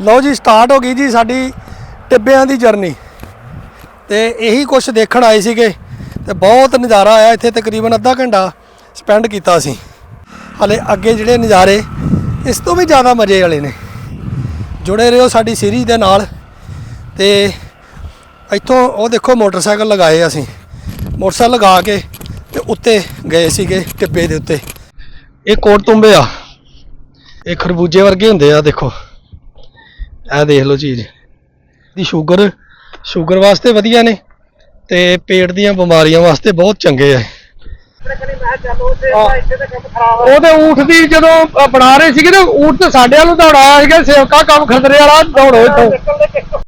ਲਓ ਜੀ ਸਟਾਰਟ ਹੋ ਗਈ ਜੀ ਸਾਡੀ ਟਿੱਬਿਆਂ ਦੀ ਜਰਨੀ ਤੇ ਇਹੀ ਕੁਝ ਦੇਖਣ ਆਏ ਸੀਗੇ ਤੇ ਬਹੁਤ ਨਜ਼ਾਰਾ ਆਇਆ ਇੱਥੇ, ਤਕਰੀਬਨ ਅੱਧਾ ਘੰਟਾ ਸਪੈਂਡ ਕੀਤਾ ਸੀ ਹਲੇ ਅੱਗੇ ਜਿਹੜੇ ਨਜ਼ਾਰੇ, ਇਸ ਤੋਂ ਵੀ ਜ਼ਿਆਦਾ ਮਜ਼ੇ ਵਾਲੇ ਨੇ। ਜੁੜੇ ਰਹੋ ਸਾਡੀ ਸੀਰੀਜ਼ ਦੇ ਨਾਲ ਤੇ ਇੱਥੋਂ ਉਹ ਦੇਖੋ ਮੋਟਰਸਾਈਕਲ ਲਗਾਏ ਅਸੀਂ। ਮੋਟਰਸਾਈਕਲ ਲਗਾ ਕੇ ਤੇ ਉੱਤੇ ਗਏ ਸੀਗੇ ਟਿੱਬੇ ਦੇ ਉੱਤੇ। ਇਹ ਕੋਟ ਤੁੰਬੇ ਆ। ਇਹ ਖਰਬੂਜੇ ਵਰਗੇ ਹੁੰਦੇ ਆ, ਦੇਖੋ। ਇਹ ਦੇਖ ਲਓ ਚੀਜ਼। ਦੀ ਸ਼ੂਗਰ ਸ਼ੂਗਰ ਵਾਸਤੇ ਵਧੀਆ ਨੇ ਤੇ ਪੇਟ ਦੀਆਂ ਬਿਮਾਰੀਆਂ ਵਾਸਤੇ ਬਹੁਤ ਚੰਗੇ ਆ। ਉਹਦੇ ਊਠ ਦੀ ਜਦੋਂ ਅ, ਬਣਾ ਰਹੇ ਸੀਗੇ ਨਾ ਊਠ ਤੇ ਸਾਡੇ ਵੱਲੋਂ ਦੌੜਾਇਆ ਸੀਗਾ ਸੇਵਕਾ ਕੰਮ ਖੰਦਰੇ ਵਾਲਾ ਦੌੜੋ ਇੱਥੋਂ।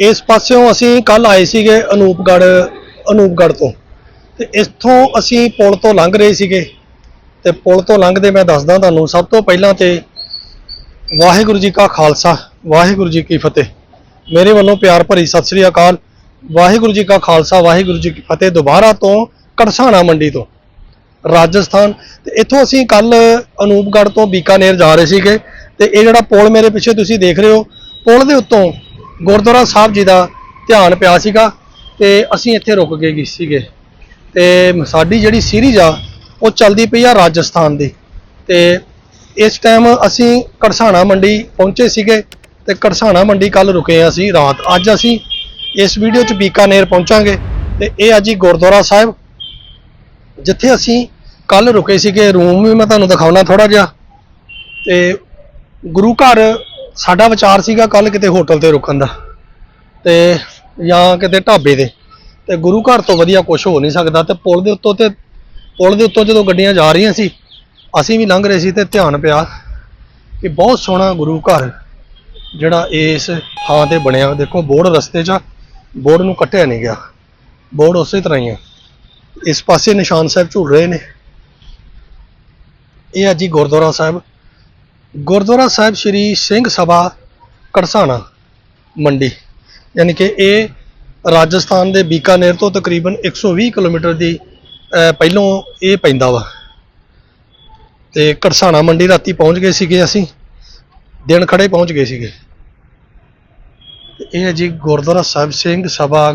ਇਸ ਪਾਸਿਓਂ ਅਸੀਂ ਕੱਲ ਆਏ ਸੀਗੇ ਅਨੂਪਗੜ੍ਹ ਅਨੂਪਗੜ੍ਹ ਤੋਂ। ਤੇ ਇੱਥੋਂ ਅਸੀਂ ਪੁਲ ਤੋਂ ਲੰਘ ਰਹੇ ਸੀਗੇ। ਤੇ ਪੁਲ ਤੋਂ ਲੰਘਦੇ ਮੈਂ ਦੱਸਦਾ ਤੁਹਾਨੂੰ, ਸਭ ਤੋਂ ਪਹਿਲਾਂ ਤੇ ਵਾਹਿਗੁਰੂ ਜੀ ਕਾ ਖਾਲਸਾ, ਵਾਹਿਗੁਰੂ ਜੀ ਕੀ ਫਤਿਹ। ਮੇਰੇ ਵੱਲੋਂ ਪਿਆਰ ਭਰੀ ਸਤਿ ਸ੍ਰੀ ਅਕਾਲ। ਵਾਹਿਗੁਰੂ ਜੀ ਕਾ ਖਾਲਸਾ, ਵਾਹਿਗੁਰੂ ਜੀ ਕੀ ਫਤਿਹ, ਦੁਬਾਰਾ ਤੋਂ ਕੜਸਾਣਾ ਮੰਡੀ ਤੋਂ। ਰਾਜਸਥਾਨ। ਤੇ ਇੱਥੋਂ ਅਸੀਂ ਕੱਲ ਅਨੂਪਗੜ੍ਹ ਤੋਂ ਬੀਕਾਨੇਰ ਜਾ ਰਹੇ ਸੀਗੇ। ਤੇ ਇਹ ਜਿਹੜਾ ਪੁਲ ਮੇਰੇ ਪਿੱਛੇ ਤੁਸੀਂ ਦੇਖ ਰਹੇ ਹੋ, ਪੁਲ ਦੇ ਉੱਤੋਂ ਗੁਰਦੁਆਰਾ ਸਾਹਿਬ ਜੀ ਦਾ ਧਿਆਨ ਪਿਆ ਸੀਗਾ ਤੇ ਅਸੀਂ ਇੱਥੇ ਰੁਕ ਗਏ ਸੀਗੇ। ਤੇ ਸਾਡੀ ਜਿਹੜੀ ਸੀਰੀਜ਼ ਆ, ਉਹ ਚੱਲਦੀ ਪਈ ਆ ਰਾਜਸਥਾਨ ਦੀ। ਤੇ ਇਸ ਟਾਈਮ ਅਸੀਂ ਕੜਸਾਣਾ ਮੰਡੀ ਪਹੁੰਚੇ ਸੀਗੇ ਤੇ ਕੜਸਾਣਾ ਮੰਡੀ ਕੱਲ ਰੁਕੇ ਆ ਅਸੀਂ, ਰਾਤ। ਅੱਜ ਅਸੀਂ ਇਸ ਵੀਡੀਓ 'ਚ ਬੀਕਾਨੇਰ ਪਹੁੰਚਾਂਗੇ ਤੇ ਇਹ ਆ ਜੀ ਗੁਰਦੁਆਰਾ ਸਾਹਿਬ। ਜਿੱਥੇ ਅਸੀਂ ਕੱਲ ਰੁਕੇ ਸੀਗੇ। ਰੂਮ ਵੀ ਮੈਂ ਤੁਹਾਨੂੰ ਦਿਖਾਉਣਾ ਥੋੜਾ ਜਿਹਾ। ਤੇ ਗੁਰੂ ਘਰ ਸਾਡਾ ਵਿਚਾਰ ਸੀਗਾ ਕੱਲ ਕਿਤੇ ਹੋਟਲ ਤੇ ਰੁਕਣ ਦਾ ਤੇ ਜਾਂ ਕਿਤੇ ਢਾਬੇ ਤੇ। ਤੇ ਗੁਰੂ ਘਰ ਤੋਂ ਵਧੀਆ ਕੁਝ ਹੋ ਨਹੀਂ ਸਕਦਾ ਤੇ ਪੁਲ ਦੇ ਉੱਤੋਂ ਤੇ ਪੁਲ ਦੇ ਉੱਤੋਂ ਜਦੋਂ ਗੱਡੀਆਂ ਜਾ ਰਹੀਆਂ ਸੀ, ਅਸੀਂ ਵੀ ਲੰਘ ਰਹੇ ਸੀ ਤੇ ਧਿਆਨ ਪਿਆ ਕਿ ਬਹੁਤ ਸੋਹਣਾ ਗੁਰੂ ਘਰ ਜਿਹੜਾ ਇਸ ਥਾਂ ਤੇ ਬਣਿਆ। ਦੇਖੋ ਬੋਰਡ ਰਸਤੇ 'ਚ ਬੋਰਡ ਨੂੰ ਕੱਟਿਆ ਨਹੀਂ ਗਿਆ। ਬੋਰਡ ਉਸੇ ਤਰ੍ਹਾਂ ਹੀ ਆ। ਇਸ ਪਾਸੇ ਨਿਸ਼ਾਨ ਸਾਹਿਬ ਝੂਲ ਰਹੇ ਨੇ। ਇਹ ਆ ਜੀ ਗੁਰਦੁਆਰਾ ਸਾਹਿਬ। ਗੁਰਦੁਆਰਾ ਸਾਹਿਬ ਸ੍ਰੀ ਸਿੰਘ ਸਭਾ ਕੜਸਾਣਾ, ਮੰਡੀ। ਯਾਨੀ ਕਿ ਇਹ ਰਾਜਸਥਾਨ ਦੇ ਬੀਕਾਨੇਰ ਤੋਂ ਤਕਰੀਬਨ 120 ਕਿਲੋਮੀਟਰ ਦੀ ਪਹਿਲੋਂ ਇਹ ਪੈਂਦਾ ਵਾ। ਤੇ ਕੜਸਾਣਾ ਮੰਡੀ ਰਾਤੀ ਪਹੁੰਚ ਗਏ ਸੀਗੇ ਅਸੀਂ। ਦਿਨ ਖੜੇ ਪਹੁੰਚ ਗਏ ਸੀਗੇ। ਤੇ ਇਹ ਹੈ ਜੀ ਗੁਰਦੁਆਰਾ ਸਾਹਿਬ ਸਿੰਘ ਸਭਾ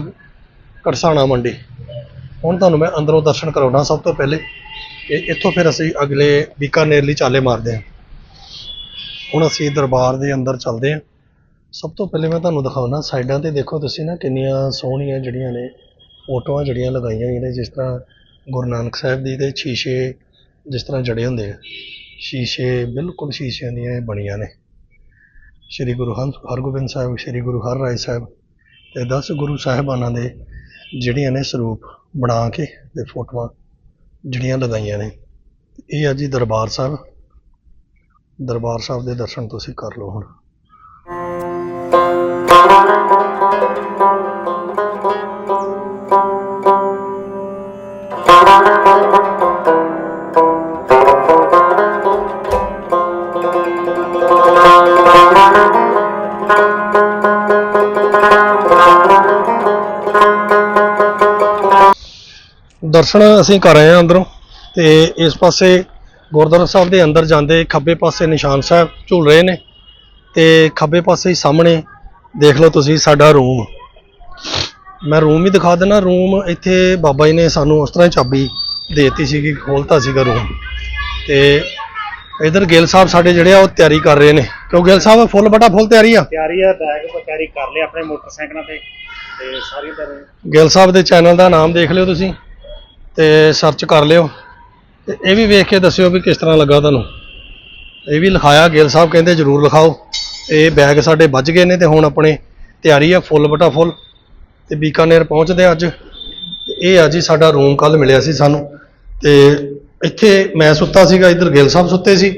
ਕੜਸਾਣਾ ਮੰਡੀ। ਹੁਣ ਤੁਹਾਨੂੰ ਮੈਂ ਅੰਦਰੋਂ ਦਰਸ਼ਨ ਕਰਾਉਣਾ ਸਭ ਤੋਂ ਪਹਿਲੇ। ਤੇ ਇੱਥੋਂ ਫਿਰ ਅਸੀਂ ਅਗਲੇ ਬੀਕਾਨੇਰ ਲਈ ਚਾਲੇ ਮਾਰਦੇ ਹਾਂ। ਹੁਣ ਅਸੀਂ ਦਰਬਾਰ ਦੇ ਅੰਦਰ ਚੱਲਦੇ ਹਾਂ। ਸਭ ਤੋਂ ਪਹਿਲੇ ਮੈਂ ਤੁਹਾਨੂੰ ਦਿਖਾਉਣਾ, ਸਾਈਡਾਂ ਤੇ ਦੇਖੋ ਤੁਸੀਂ ਨਾ ਕਿੰਨੀਆਂ ਸੋਹਣੀਆਂ ਜਿਹੜੀਆਂ ਨੇ ਫੋਟੋਆਂ ਜਿਹੜੀਆਂ ਲਗਾਈਆਂ ਹੋਈਆਂ ਨੇ, ਜਿਸ ਤਰ੍ਹਾਂ ਗੁਰੂ ਨਾਨਕ ਸਾਹਿਬ ਦੀ ਤੇ ਸ਼ੀਸ਼ੇ ਜਿਸ ਤਰ੍ਹਾਂ ਜੜੇ ਹੁੰਦੇ ਆ। ਸ਼ੀਸ਼ੇ, ਬਿਲਕੁਲ ਸ਼ੀਸ਼ਿਆਂ ਦੀਆਂ ਇਹ ਬਣੀਆਂ ਨੇ। ਸ੍ਰੀ ਗੁਰੂ ਹਰ, ਹਰਗੋਬਿੰਦ ਸਾਹਿਬ, ਸ੍ਰੀ ਗੁਰੂ ਹਰ ਰਾਏ ਸਾਹਿਬ ਤੇ 10 ਗੁਰੂ ਸਾਹਿਬਾਨਾਂ ਦੇ ਜਿਹੜੀਆਂ ਨੇ ਸਰੂਪ ਬਣਾ ਕੇ ਤੇ ਫੋਟੋਆਂ ਜਿਹੜੀਆਂ ਲਗਾਈਆਂ ਨੇ। ਇਹ ਆ ਜੀ ਦਰਬਾਰ ਸਾਹਿਬ। ਦਰਬਾਰ ਸਾਹਿਬ ਦੇ ਦਰਸ਼ਨ ਤੁਸੀਂ ਕਰ ਲਓ ਹੁਣ। ਦਰਸ਼ਨ ਅਸੀਂ ਕਰ ਰਹੇ ਹਾਂ ਅੰਦਰੋਂ ਤੇ ਇਸ ਪਾਸੇ ਗੁਰਦੁਆਰਾ ਸਾਹਿਬ ਦੇ ਅੰਦਰ ਜਾਂਦੇ ਖੱਬੇ ਪਾਸੇ ਨਿਸ਼ਾਨ ਸਾਹਿਬ ਝੂਲ ਰਹੇ ਨੇ ਤੇ ਖੱਬੇ ਪਾਸੇ ਹੀ ਸਾਹਮਣੇ ਦੇਖ ਲਓ ਤੁਸੀਂ ਸਾਡਾ ਰੂਮ। ਮੈਂ ਰੂਮ ਵੀ ਦਿਖਾ ਦਿੰਦਾ ਰੂਮ ਇੱਥੇ ਬਾਬਾ ਜੀ ਨੇ ਸਾਨੂੰ ਉਸ ਤਰ੍ਹਾਂ ਹੀ ਚਾਬੀ ਦੇ ਦਿੱਤੀ ਸੀਗੀ ਖੋਲਤਾ ਸੀਗਾ ਰੂਮ। ਤੇ ਇਧਰ ਗਿੱਲ ਸਾਹਿਬ ਸਾਡੇ ਜਿਹੜੇ ਆ ਉਹ ਤਿਆਰੀ ਕਰ ਰਹੇ ਨੇ। ਕਿਉਂ ਗਿੱਲ ਸਾਹਿਬ ਫੁੱਲ ਬਟਾ ਫੁੱਲ ਤਿਆਰੀ ਆ? ਤਿਆਰੀ ਆ ਬੈਗ ਤਿਆਰੀ ਕਰ ਲਿਆ ਆਪਣੇ ਮੋਟਰਸਾਈਕਲਾਂ ਤੇ ਤੇ ਸਾਰੀ ਤਰ੍ਹਾਂ ਗਿੱਲ ਸਾਹਿਬ ਦੇ ਚੈਨਲ ਦਾ ਨਾਮ ਦੇਖ ਲਿਓ ਤੁਸੀਂ ਤੇ ਸਰਚ ਕਰ ਲਿਓ। ਤੇ ਇਹ ਵੀ ਵੇਖ ਕੇ ਦੱਸਿਓ ਵੀ ਕਿਸ ਤਰ੍ਹਾਂ ਲੱਗਾ ਤੁਹਾਨੂੰ। ਇਹ ਵੀ ਲਿਖਾਇਆ, ਗਿੱਲ ਸਾਹਿਬ ਕਹਿੰਦੇ ਜਰੂਰ ਲਿਖਾਓ। ਇਹ ਬੈਗ ਸਾਡੇ ਵੱਜ ਗਏ ਨੇ ਤੇ ਹੁਣ ਆਪਣੇ ਤਿਆਰੀ ਆ ਫੁੱਲ ਬਟਾ ਫੁੱਲ ਤੇ ਬੀਕਾਨੇਰ ਪਹੁੰਚਦੇ ਆ ਅੱਜ। ਇਹ ਆ ਜੀ ਸਾਡਾ ਰੂਮ ਕੱਲ ਮਿਲਿਆ ਸੀ ਸਾਨੂੰ। ਤੇ ਇੱਥੇ ਮੈਂ ਸੁੱਤਾ ਸੀਗਾ, ਇੱਧਰ ਗਿੱਲ ਸਾਹਿਬ ਸੁੱਤੇ ਸੀ।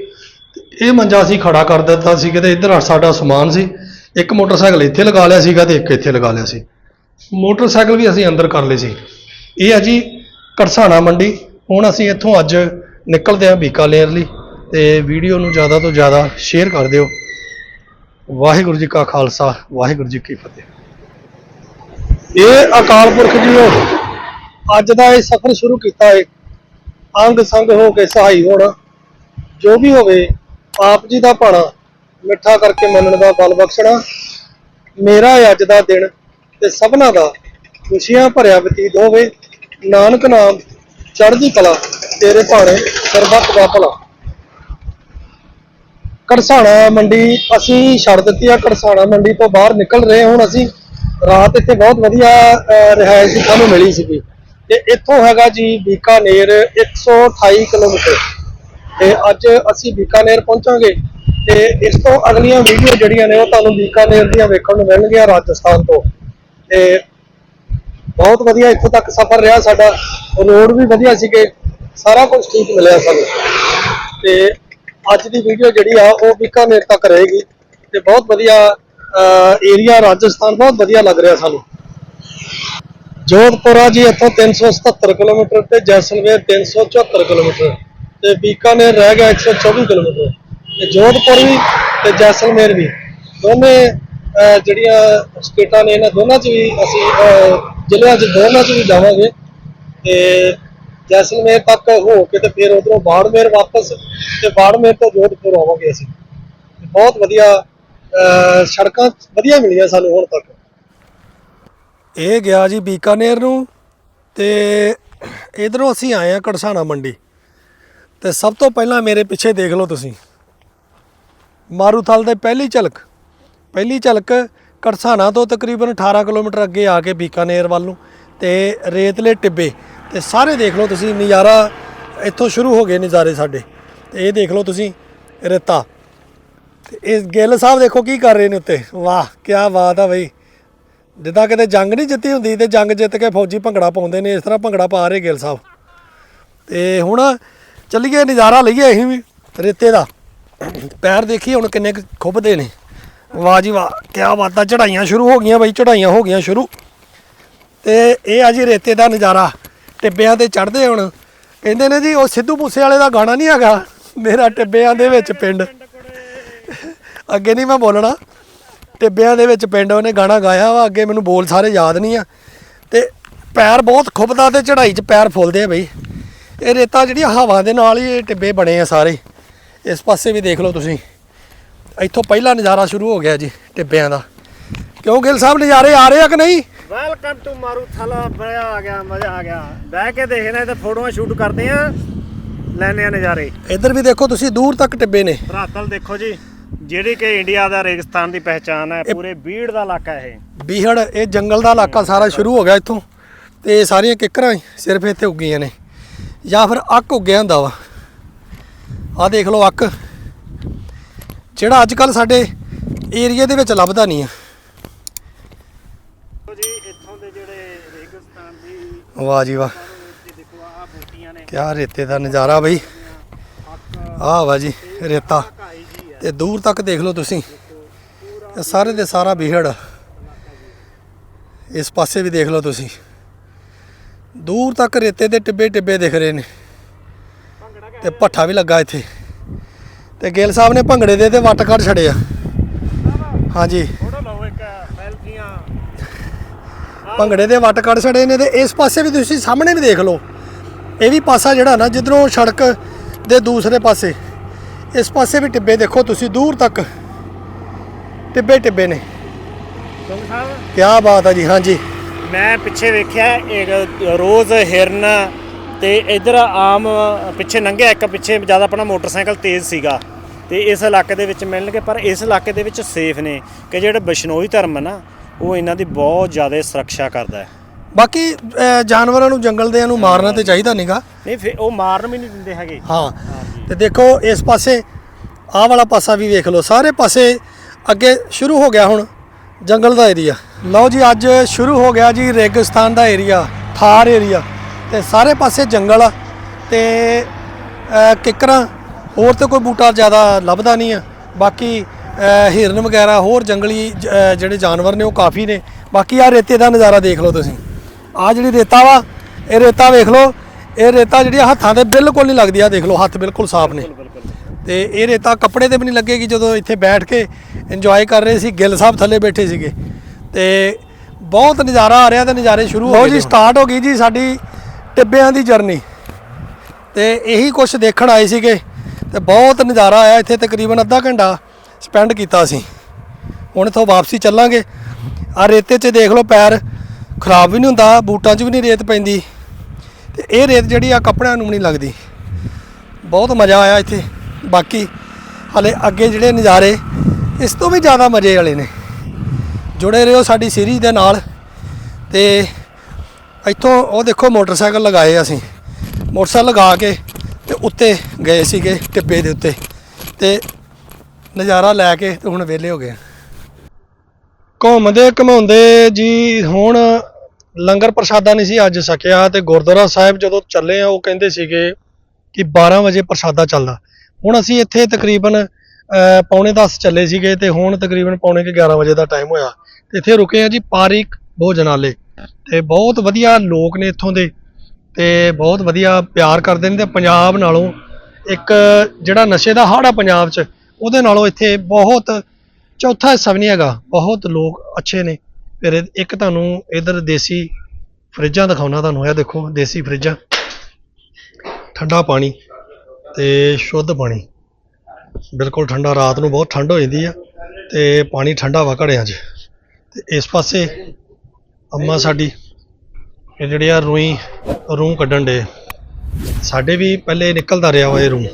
ਤੇ ਇਹ ਮੰਜਾ ਅਸੀਂ ਖੜਾ ਕਰ ਦਿੱਤਾ ਸੀ ਤੇ ਇੱਧਰ ਸਾਡਾ ਸਮਾਨ ਸੀ। ਇੱਕ ਮੋਟਰਸਾਈਕਲ ਇੱਥੇ ਲਗਾ ਲਿਆ ਸੀਗਾ ਤੇ ਇੱਕ ਇੱਥੇ ਲਗਾ ਲਿਆ ਸੀ। ਮੋਟਰਸਾਈਕਲ ਵੀ ਅਸੀਂ ਅੰਦਰ ਕਰ ਲਏ ਸੀ। ਇਹ ਆ ਜੀ ਕਰਸਾਣਾ ਮੰਡੀ। ਹੁਣ ਅਸੀਂ ਇੱਥੋਂ ਅੱਜ ਨਿਕਲਦੇ ਹਾਂ ਬੀਕਾਨੇਰ ਲਈ ਤੇ ਵੀਡੀਓ ਨੂੰ ਜ਼ਿਆਦਾ ਤੋਂ ਜ਼ਿਆਦਾ ਸ਼ੇਅਰ ਕਰ ਦਿਓ। ਵਾਹਿਗੁਰੂ ਜੀ ਕਾ ਖਾਲਸਾ, ਵਾਹਿਗੁਰੂ ਜੀ ਕੀ ਫਤਿਹ। ਇਹ ਅਕਾਲ ਪੁਰਖ ਜੀਓ, ਅੱਜ ਦਾ ਇਹ ਸਫ਼ਰ ਸ਼ੁਰੂ ਕੀਤਾ ਹੈ ਅੰਗ ਸੰਗ ਹੋ ਕੇ ਸਹਾਈ ਹੋਣਾ, ਜੋ ਵੀ ਹੋਵੇ, ਆਪ ਜੀ ਦਾ ਭਾਣਾ, ਮਿੱਠਾ ਕਰਕੇ ਮੰਨਣ ਦਾ ਬਲ ਬਖਸ਼ਣਾ। ਮੇਰਾ ਇਹ ਅੱਜ ਦਾ ਦਿਨ ਤੇ ਸਭਨਾ ਦਾ ਖੁਸ਼ੀਆਂ ਭਰਿਆ ਬਤੀਤ ਹੋਵੇ। ਨਾਨਕ ਨਾਮ ਚੜ੍ਹਦੀ ਕਲਾ, ਤੇਰੇ ਭਾਣੇ ਸਰਬੱਤ ਦਾ ਭਲਾ। ਕੜਸਾਣਾ ਮੰਡੀ, ਅਸੀਂ ਛੱਡ ਦਿੱਤੀ ਆ ਕੜਸਾਣਾ ਮੰਡੀ ਤੋਂ ਬਾਹਰ ਨਿਕਲ ਰਹੇ ਹੁਣ ਅਸੀਂ। ਰਾਤ ਇੱਥੇ ਬਹੁਤ ਵਧੀਆ ਰਿਹਾਇਸ਼ ਸਾਨੂੰ ਮਿਲੀ ਸੀਗੀ। ਤੇ ਇੱਥੋਂ ਹੈਗਾ ਜੀ ਬੀਕਾਨੇਰ 128 ਕਿਲੋਮੀਟਰ। ਤੇ ਅੱਜ ਅਸੀਂ ਬੀਕਾਨੇਰ ਪਹੁੰਚਾਂਗੇ। ਤੇ ਇਸ ਤੋਂ ਅਗਲੀਆਂ ਵੀਡੀਓ ਜਿਹੜੀਆਂ ਨੇ ਉਹ ਤੁਹਾਨੂੰ ਬੀਕਾਨੇਰ ਦੀਆਂ ਵੇਖਣ ਨੂੰ ਮਿਲਣਗੀਆਂ ਰਾਜਸਥਾਨ ਤੋਂ। ਤੇ ਬਹੁਤ ਵਧੀਆ ਇੱਥੋਂ ਤੱਕ ਸਫ਼ਰ ਰਿਹਾ ਸਾਡਾ ਰੋਡ ਵੀ ਵਧੀਆ ਸੀਗੇ, ਸਾਰਾ ਕੁਝ ਠੀਕ ਮਿਲਿਆ ਸਾਨੂੰ। ਤੇ ਅੱਜ ਦੀ ਵੀਡੀਓ ਜਿਹੜੀ ਆ, ਉਹ ਬੀਕਾਨੇਰ ਤੱਕ ਰਹੇਗੀ ਤੇ ਬਹੁਤ ਵਧੀਆ ਏਰੀਆ ਰਾਜਸਥਾਨ ਬਹੁਤ ਵਧੀਆ ਲੱਗ ਰਿਹਾ ਸਾਨੂੰ। ਜੋਧਪੁਰਾ ਜੀ ਇੱਥੋਂ 377 ਕਿਲੋਮੀਟਰ ਤੇ ਜੈਸਲਮੇਰ 374 ਕਿਲੋਮੀਟਰ ਤੇ ਬੀਕਾਨੇਰ ਰਹਿ ਗਿਆ 124 ਕਿਲੋਮੀਟਰ ਤੇ ਜੋਧਪੁਰ ਵੀ ਤੇ ਜੈਸਲਮੇਰ ਵੀ। ਦੋਨੇ ਜਿਹੜੀਆਂ ਸਟੇਟਾਂ ਨੇ ਇਹਨਾਂ ਦੋਨਾਂ 'ਚ ਵੀ ਅਸੀਂ ਜ਼ਿਲ੍ਹਿਆਂ 'ਚ ਦੋਨਾਂ 'ਚ ਵੀ ਜਾਵਾਂਗੇ। ਤੇ ਜੈਸਲਮੇਰ ਤੱਕ ਹੋ ਕੇ ਤੇ ਫਿਰ ਉਧਰੋਂ ਬਾੜਮੇਰ ਵਾਪਸ ਤੇ ਬਾੜਮੇਰ ਤੋਂ ਜੋਧਪੁਰ ਆਵਾਂਗੇ ਅਸੀਂ। ਬਹੁਤ ਵਧੀਆ ਅਹ, ਸੜਕਾਂ ਵਧੀਆ ਮਿਲੀਆਂ ਸਾਨੂੰ ਹੁਣ ਤੱਕ। ਇਹ ਗਿਆ ਜੀ ਬੀਕਾਨੇਰ ਨੂੰ ਤੇ ਇਧਰੋਂ ਅਸੀਂ ਆਏ ਆ ਕੜਸਾਣਾ ਮੰਡੀ। ਤੇ ਸਭ ਤੋਂ ਪਹਿਲਾਂ ਮੇਰੇ ਪਿੱਛੇ ਦੇਖ ਲਓ ਤੁਸੀਂ। ਮਾਰੂਥਲ ਦੇ ਪਹਿਲੀ ਝਲਕ। ਪਹਿਲੀ ਝਲਕ ਕੜਸਾਣਾ ਤੋਂ ਤਕਰੀਬਨ 18 ਕਿਲੋਮੀਟਰ ਅੱਗੇ ਆ ਕੇ ਬੀਕਾਨੇਰ ਵੱਲ ਨੂੰ ਤੇ ਰੇਤਲੇ ਟਿੱਬੇ ਤੇ ਸਾਰੇ ਦੇਖ ਲਓ ਤੁਸੀਂ ਨਜ਼ਾਰਾ ਇੱਥੋਂ ਸ਼ੁਰੂ ਹੋ ਗਏ ਨਜ਼ਾਰੇ ਸਾਡੇ। ਤੇ ਇਹ ਦੇਖ ਲਓ ਤੁਸੀਂ ਰੇਤਾ। ਤੇ ਇਹ ਗਿੱਲ ਸਾਹਿਬ ਦੇਖੋ ਕੀ ਕਰ ਰਹੇ ਨੇ ਉੱਤੇ। ਵਾਹ ਕੀ ਬਾਤ ਆ ਬਈ। ਜਿੱਦਾਂ ਕਿਤੇ ਜੰਗ ਨਹੀਂ ਜਿੱਤੀ ਹੁੰਦੀ ਤੇ ਜੰਗ ਜਿੱਤ ਕੇ ਫੌਜੀ ਭੰਗੜਾ ਪਾਉਂਦੇ ਨੇ, ਇਸ ਤਰ੍ਹਾਂ ਭੰਗੜਾ ਪਾ ਰਹੇ ਗਿੱਲ ਸਾਹਿਬ। ਤੇ ਹੁਣ ਚੱਲੀਏ, ਨਜ਼ਾਰਾ ਲਈਏ ਅਸੀਂ ਵੀ ਰੇਤੇ ਦਾ। ਪੈਰ ਦੇਖੀ ਹੁਣ ਕਿੰਨੇ ਕੁ ਖੁੱਬਦੇ ਨੇ। ਵਾਹ ਜੀ ਵਾਹ ਕੀ ਬਾਤਾਂ ਚੜਾਈਆਂ ਸ਼ੁਰੂ ਹੋ ਗਈਆਂ ਬਈ ਚੜਾਈਆਂ ਹੋ ਗਈਆਂ ਸ਼ੁਰੂ। ਤੇ ਇਹ ਆ ਜੀ ਰੇਤੇ ਦਾ ਨਜ਼ਾਰਾ, ਟਿੱਬਿਆਂ ਤੇ ਚੜਦੇ ਹੁਣ। ਕਹਿੰਦੇ ਨੇ ਜੀ, ਉਹ ਸਿੱਧੂ ਮੂਸੇ ਵਾਲੇ ਦਾ ਗਾਣਾ ਨਹੀਂ ਹੈਗਾ, ਮੇਰਾ ਟਿੱਬਿਆਂ ਦੇ ਵਿੱਚ ਪਿੰਡ। ਅੱਗੇ ਨਹੀਂ ਮੈਂ ਬੋਲਣਾ। ਟਿੱਬਿਆਂ ਦੇ ਵਿੱਚ ਪਿੰਡ, ਉਹਨੇ ਗਾਣਾ ਗਾਇਆ ਵਾ, ਅੱਗੇ ਮੈਨੂੰ ਬੋਲ ਸਾਰੇ ਯਾਦ ਨਹੀਂ ਆ। ਤੇ ਪੈਰ ਬਹੁਤ ਖੁੱਬਦਾ ਤੇ ਚੜਾਈ 'ਚ ਪੈਰ ਫੁੱਲਦੇ ਆ ਬਈ। ਇਹ ਰੇਤਾ ਜਿਹੜੀ ਹਵਾ ਦੇ ਨਾਲ ਹੀ ਇਹ ਟਿੱਬੇ ਬਣੇ ਆ ਸਾਰੇ। ਇਸ ਪਾਸੇ ਵੀ ਦੇਖ ਲਓ ਤੁਸੀਂ। ਇੱਥੋਂ ਪਹਿਲਾ ਨਜ਼ਾਰਾ ਸ਼ੁਰੂ ਹੋ ਗਿਆ ਜੀ ਟਿੱਬਿਆਂ ਦਾ। ਕਿਉਂ ਗਿੱਲ ਸਾਹਿਬ ਨਜ਼ਾਰੇ ਆ ਰਹੇ ਆ ਕਿ ਨਹੀਂ? ਵੈਲਕਮ ਟੂ ਮਾਰੂਥਲ ਮਜ਼ਾ ਆ ਗਿਆ ਮਜ਼ਾ ਆ ਗਿਆ। ਬਹਿ ਕੇ ਦੇਖਣਾ ਤੇ ਫੋਟੋਆਂ ਸ਼ੂਟ ਕਰਦੇ ਆ ਲੈਣੇ ਆ ਨਜ਼ਾਰੇ। ਇੱਧਰ ਵੀ ਦੇਖੋ ਤੁਸੀਂ ਦੂਰ ਤੱਕ ਟਿੱਬੇ ਨੇ। ਧਰਾਤਲ ਦੇਖੋ ਜੀ ਜਿਹੜੀ ਕਿ ਇੰਡੀਆ ਦਾ ਰੇਗਿਸਤਾਨ ਦੀ ਪਹਿਚਾਨ ਹੈ ਪੂਰੇ ਬੀੜ ਦਾ ਇਲਾਕਾ ਇਹ। ਬੀਹੜ ਇਹ ਜੰਗਲ ਦਾ ਇਲਾਕਾ ਸਾਰਾ ਸ਼ੁਰੂ ਹੋ ਗਿਆ ਇੱਥੋਂ। ਤੇ ਸਾਰੀਆਂ ਕਿੱਕਰਾਂ ਸਿਰਫ ਇੱਥੇ ਉੱਗੀਆਂ ਨੇ। ਜਾਂ ਫਿਰ ਅੱਕ ਉੱਗਿਆ ਹੁੰਦਾ ਵਾ। ਆਹ ਦੇਖ ਲਓ ਅੱਕ। ਜਿਹੜਾ ਅੱਜ ਕੱਲ ਸਾਡੇ ਏਰੀਆ ਦੇ ਵਿੱਚ ਲੱਭਦਾ ਨਹੀਂ ਆ। ਜੀ ਇੱਥੋਂ ਦੇ ਜਿਹੜੇ ਰੇਗਿਸਤਾਨ ਦੀ ਵਾਹ ਜੀ ਵਾਹ। ਦੇਖੋ ਆਹ ਬੂਟੀਆਂ ਨੇ। ਕਿਆ ਰੇਤੇ ਦਾ ਨਜ਼ਾਰਾ ਬਈ। ਆਹ ਵਾ ਜੀ ਰੇਤਾ। ਤੇ ਦੂਰ ਤੱਕ ਦੇਖ ਲਓ ਤੁਸੀਂ। ਇਹ ਸਾਰੇ ਦੇ ਸਾਰਾ ਬੀਹੜ। ਇਸ ਪਾਸੇ ਵੀ ਦੇਖ ਲਓ ਤੁਸੀਂ। ਦੂਰ ਤੱਕ ਰੇਤੇ ਦੇ ਟਿੱਬੇ ਟਿੱਬੇ ਦਿਖ ਰਹੇ ਨੇ। ਤੇ ਭੱਠਾ ਵੀ ਲੱਗਾ ਇੱਥੇ। ਤੇ ਗਿੱਲ ਸਾਹਿਬ ਨੇ ਭੰਗੜੇ ਦੇ ਤੇ ਵੱਟ ਕੱਢ ਛੜੇ ਆ। ਹਾਂਜੀ। ਭੰਗੜੇ ਦੇ ਵੱਟ ਕੱਢ ਛੜੇ ਨੇ ਤੇ ਇਸ ਪਾਸੇ ਵੀ ਤੁਸੀਂ ਸਾਹਮਣੇ ਵੀ ਦੇਖ ਲਓ। ਇਹ ਵੀ ਪਾਸਾ ਜਿਹੜਾ ਨਾ ਜਿੱਧਰੋਂ ਸੜਕ ਦੇ ਦੂਸਰੇ ਪਾਸੇ ਇਸ ਪਾਸੇ ਵੀ ਟਿੱਬੇ ਦੇਖੋ ਤੁਸੀਂ ਦੂਰ ਤੱਕ ਟਿੱਬੇ ਟਿੱਬੇ ਨੇ। ਸਿੰਘ ਸਾਹਿਬ। ਕਿਆ ਬਾਤ ਆ ਜੀ ਹਾਂਜੀ। ਮੈਂ ਪਿੱਛੇ ਵੇਖਿਆ ਇੱਕ ਰੋਜ਼ ਹਿਰਨ ਤੇ ਇਧਰ ਆਮ ਪਿੱਛੇ ਲੰਘਿਆ ਇੱਕ ਪਿੱਛੇ ਜ਼ਿਆਦਾ ਆਪਣਾ ਮੋਟਰਸਾਈਕਲ ਤੇਜ਼ ਸੀਗਾ। ਤੇ ਇਸ ਇਲਾਕੇ ਦੇ ਵਿੱਚ ਮਿਲਣਗੇ ਪਰ ਇਸ ਇਲਾਕੇ ਦੇ ਵਿੱਚ ਸੇਫ ਨੇ ਕਿ ਜਿਹੜੇ ਬਿਸ਼ਨੋਈ ਧਰਮ ਹੈ ਨਾ ਉਹ ਇਹਨਾਂ ਦੀ ਬਹੁਤ ਜ਼ਿਆਦਾ ਸੁਰੱਖਿਆ ਕਰਦਾ ਹੈ। ਬਾਕੀ ਅਹ, ਜਾਨਵਰਾਂ ਨੂੰ ਜੰਗਲ ਦੇ ਨੂੰ ਮਾਰਨਾ ਤੇ ਚਾਹੀਦਾ ਨਹੀਂਗਾ ਨਹੀਂ ਫਿਰ ਉਹ ਮਾਰਨ ਵੀ ਨਹੀਂ ਦਿੰਦੇ ਹੈਗੇ। ਹਾਂ। ਤੇ ਦੇਖੋ ਇਸ ਪਾਸੇ ਆਹ ਵਾਲਾ ਪਾਸਾ ਵੀ ਵੇਖ ਲਓ। ਸਾਰੇ ਪਾਸੇ ਅੱਗੇ ਸ਼ੁਰੂ ਹੋ ਗਿਆ ਹੁਣ ਜੰਗਲ ਦਾ ਏਰੀਆ ਲਓ ਜੀ ਅੱਜ ਸ਼ੁਰੂ ਹੋ ਗਿਆ ਜੀ ਰੇਗਿਸਤਾਨ ਦਾ ਏਰੀਆ ਥਾਰ ਏਰੀਆ ਤੇ ਸਾਰੇ ਪਾਸੇ ਜੰਗਲ ਆ। ਤੇ ਅਹ, ਕਿੱਕਰਾਂ ਹੋਰ ਤੇ ਕੋਈ ਬੂਟਾ ਜ਼ਿਆਦਾ ਲੱਭਦਾ ਨਹੀਂ ਆ। ਬਾਕੀ ਹਿਰਨ ਵਗੈਰਾ ਹੋਰ ਜੰਗਲੀ ਜਿਹੜੇ ਜਾਨਵਰ ਨੇ ਉਹ ਕਾਫੀ ਨੇ। ਬਾਕੀ ਆ ਰੇਤੇ ਦਾ ਨਜ਼ਾਰਾ ਦੇਖ ਲਓ ਤੁਸੀਂ। ਆ ਜਿਹੜੀ ਰੇਤਾ ਵਾ ਇਹ ਰੇਤਾ ਵੇਖ ਲਓ। ਇਹ ਰੇਤਾ ਜਿਹੜੀ ਹੱਥਾਂ ਤੇ ਬਿਲਕੁਲ ਨਹੀਂ ਲੱਗਦੀ ਆ ਦੇਖ ਲਓ ਹੱਥ ਬਿਲਕੁਲ ਸਾਫ਼ ਨੇ। ਤੇ ਇਹ ਰੇਤਾ ਕੱਪੜੇ ਤੇ ਵੀ ਨਹੀਂ ਲੱਗੇਗੀ ਜਦੋਂ ਇੱਥੇ ਬੈਠ ਕੇ ਇੰਜੋਏ ਕਰ ਰਹੇ ਸੀ ਗਿੱਲ ਸਾਹਿਬ ਥੱਲੇ ਬੈਠੇ ਸੀਗੇ। ਤੇ ਬਹੁਤ ਨਜ਼ਾਰਾ ਆ ਰਿਹਾ ਤੇ ਨਜ਼ਾਰੇ ਸ਼ੁਰੂ ਹੋ ਗਏ ਜੀ ਸਟਾਰਟ ਹੋ ਗਈ ਜੀ ਸਾਡੀ ਟਿੱਬਿਆਂ ਦੀ ਜਰਨੀ ਤੇ ਇਹੀ ਕੁਝ ਦੇਖਣ ਆਏ ਸੀਗੇ। ਤੇ ਬਹੁਤ ਨਜ਼ਾਰਾ ਆਇਆ ਇੱਥੇ ਤਕਰੀਬਨ ਅੱਧਾ ਘੰਟਾ ਸਪੈਂਡ ਕੀਤਾ ਅਸੀਂ ਹੁਣ ਇੱਥੋਂ ਵਾਪਸੀ ਚੱਲਾਂਗੇ। ਆ ਰੇਤੇ 'ਚ ਦੇਖ ਲਓ ਪੈਰ ਖਰਾਬ ਵੀ ਨਹੀਂ ਹੁੰਦਾ, ਬੂਟਾਂ 'ਚ ਵੀ ਨਹੀਂ ਰੇਤ ਪੈਂਦੀ। ਤੇ ਇਹ ਰੇਤ ਜਿਹੜੀ ਆ ਕੱਪੜਿਆਂ ਨੂੰ ਵੀ ਨਹੀਂ ਲੱਗਦੀ। ਬਹੁਤ ਮਜ਼ਾ ਆਇਆ ਇੱਥੇ। ਬਾਕੀ ਹਲੇ ਅੱਗੇ ਜਿਹੜੇ ਨਜ਼ਾਰੇ, ਇਸ ਤੋਂ ਵੀ ਜ਼ਿਆਦਾ ਮਜ਼ੇ ਵਾਲੇ ਨੇ। ਜੁੜੇ ਰਹੋ ਸਾਡੀ ਸੀਰੀਜ਼ ਦੇ ਨਾਲ। ਤੇ ਇੱਥੋਂ ਉਹ ਦੇਖੋ ਮੋਟਰਸਾਈਕਲ ਲਗਾਏ ਅਸੀਂ। ਮੋਟਰਸਾਈਕਲ ਲਗਾ ਕੇ ਤੇ ਉੱਤੇ ਗਏ ਸੀਗੇ ਟਿੱਬੇ ਦੇ ਉੱਤੇ ਤੇ ਨਜ਼ਾਰਾ ਲੈ ਕੇ ਤੇ ਹੁਣ ਵਿਹਲੇ ਹੋ ਗਏ ਘੁੰਮਦੇ ਘਮਾਉਂਦੇ ਜੀ ਹੁਣ ਲੰਗਰ ਪ੍ਰਸ਼ਾਦਾ ਨਹੀਂ ਸੀ ਅੱਜ ਸਕਿਆ ਤੇ ਗੁਰਦੁਆਰਾ ਸਾਹਿਬ ਜਦੋਂ ਚੱਲੇ ਆ ਉਹ ਕਹਿੰਦੇ ਸੀਗੇ ਕਿ 12 ਵਜੇ ਪ੍ਰਸ਼ਾਦਾ ਚੱਲਦਾ। ਹੁਣ ਅਸੀਂ ਇੱਥੇ ਤਕਰੀਬਨ ਅਹ, ਪੌਣੇ 10 ਚੱਲੇ ਸੀਗੇ ਤੇ ਹੁਣ ਤਕਰੀਬਨ ਪੌਣੇ ਕੁ 11 ਵਜੇ ਦਾ ਟਾਈਮ ਹੋਇਆ। ਤੇ ਇੱਥੇ ਰੁਕੇ ਆ ਜੀ ਪਾਰਿਕ ਭੋਜਨਾਲੇ। ਤੇ ਬਹੁਤ ਵਧੀਆ ਲੋਕ ਨੇ ਇੱਥੋਂ ਦੇ। ਤੇ ਬਹੁਤ ਵਧੀਆ ਪਿਆਰ ਕਰਦੇ ਨੇ ਤੇ ਪੰਜਾਬ ਨਾਲੋਂ ਇੱਕ ਜਿਹੜਾ ਨਸ਼ੇ ਦਾ ਹਾੜਾ ਪੰਜਾਬ 'ਚ, ਉਹਦੇ ਨਾਲੋਂ ਇੱਥੇ ਬਹੁਤ ਚੌਥਾ ਹਿੱਸਾ ਵੀ ਨਹੀਂ ਹੈਗਾ, ਬਹੁਤ ਲੋਕ ਅੱਛੇ ਨੇ। ਫਿਰ ਇੱਕ ਤੁਹਾਨੂੰ ਇਧਰ ਦੇਸੀ ਫਰਿੱਜਾਂ ਦਿਖਾਉਣਾ ਤੁਹਾਨੂੰ, ਇਹ ਦੇਖੋ ਦੇਸੀ ਫਰਿੱਜਾਂ। ਠੰਡਾ ਪਾਣੀ ਤੇ ਸ਼ੁੱਧ ਪਾਣੀ। ਬਿਲਕੁਲ ਠੰਡਾ, ਰਾਤ ਨੂੰ ਬਹੁਤ ਠੰਡ ਹੋ ਜਾਂਦੀ ਆ ਤੇ ਪਾਣੀ ਠੰਡਾ ਵਾ ਘੜਿਆਂ 'ਚ। ਤੇ ਇਸ ਪਾਸੇ ਅੰਮਾ ਸਾਡੀ ਇਹ ਜਿਹੜੇ ਆ ਰੂਈ, ਰੂੰ ਕੱਢਣ ਦੇ। ਸਾਡੇ ਵੀ ਪਹਿਲੇ ਨਿਕਲਦਾ ਰਿਹਾ ਵਾ ਇਹ ਰੂੰ,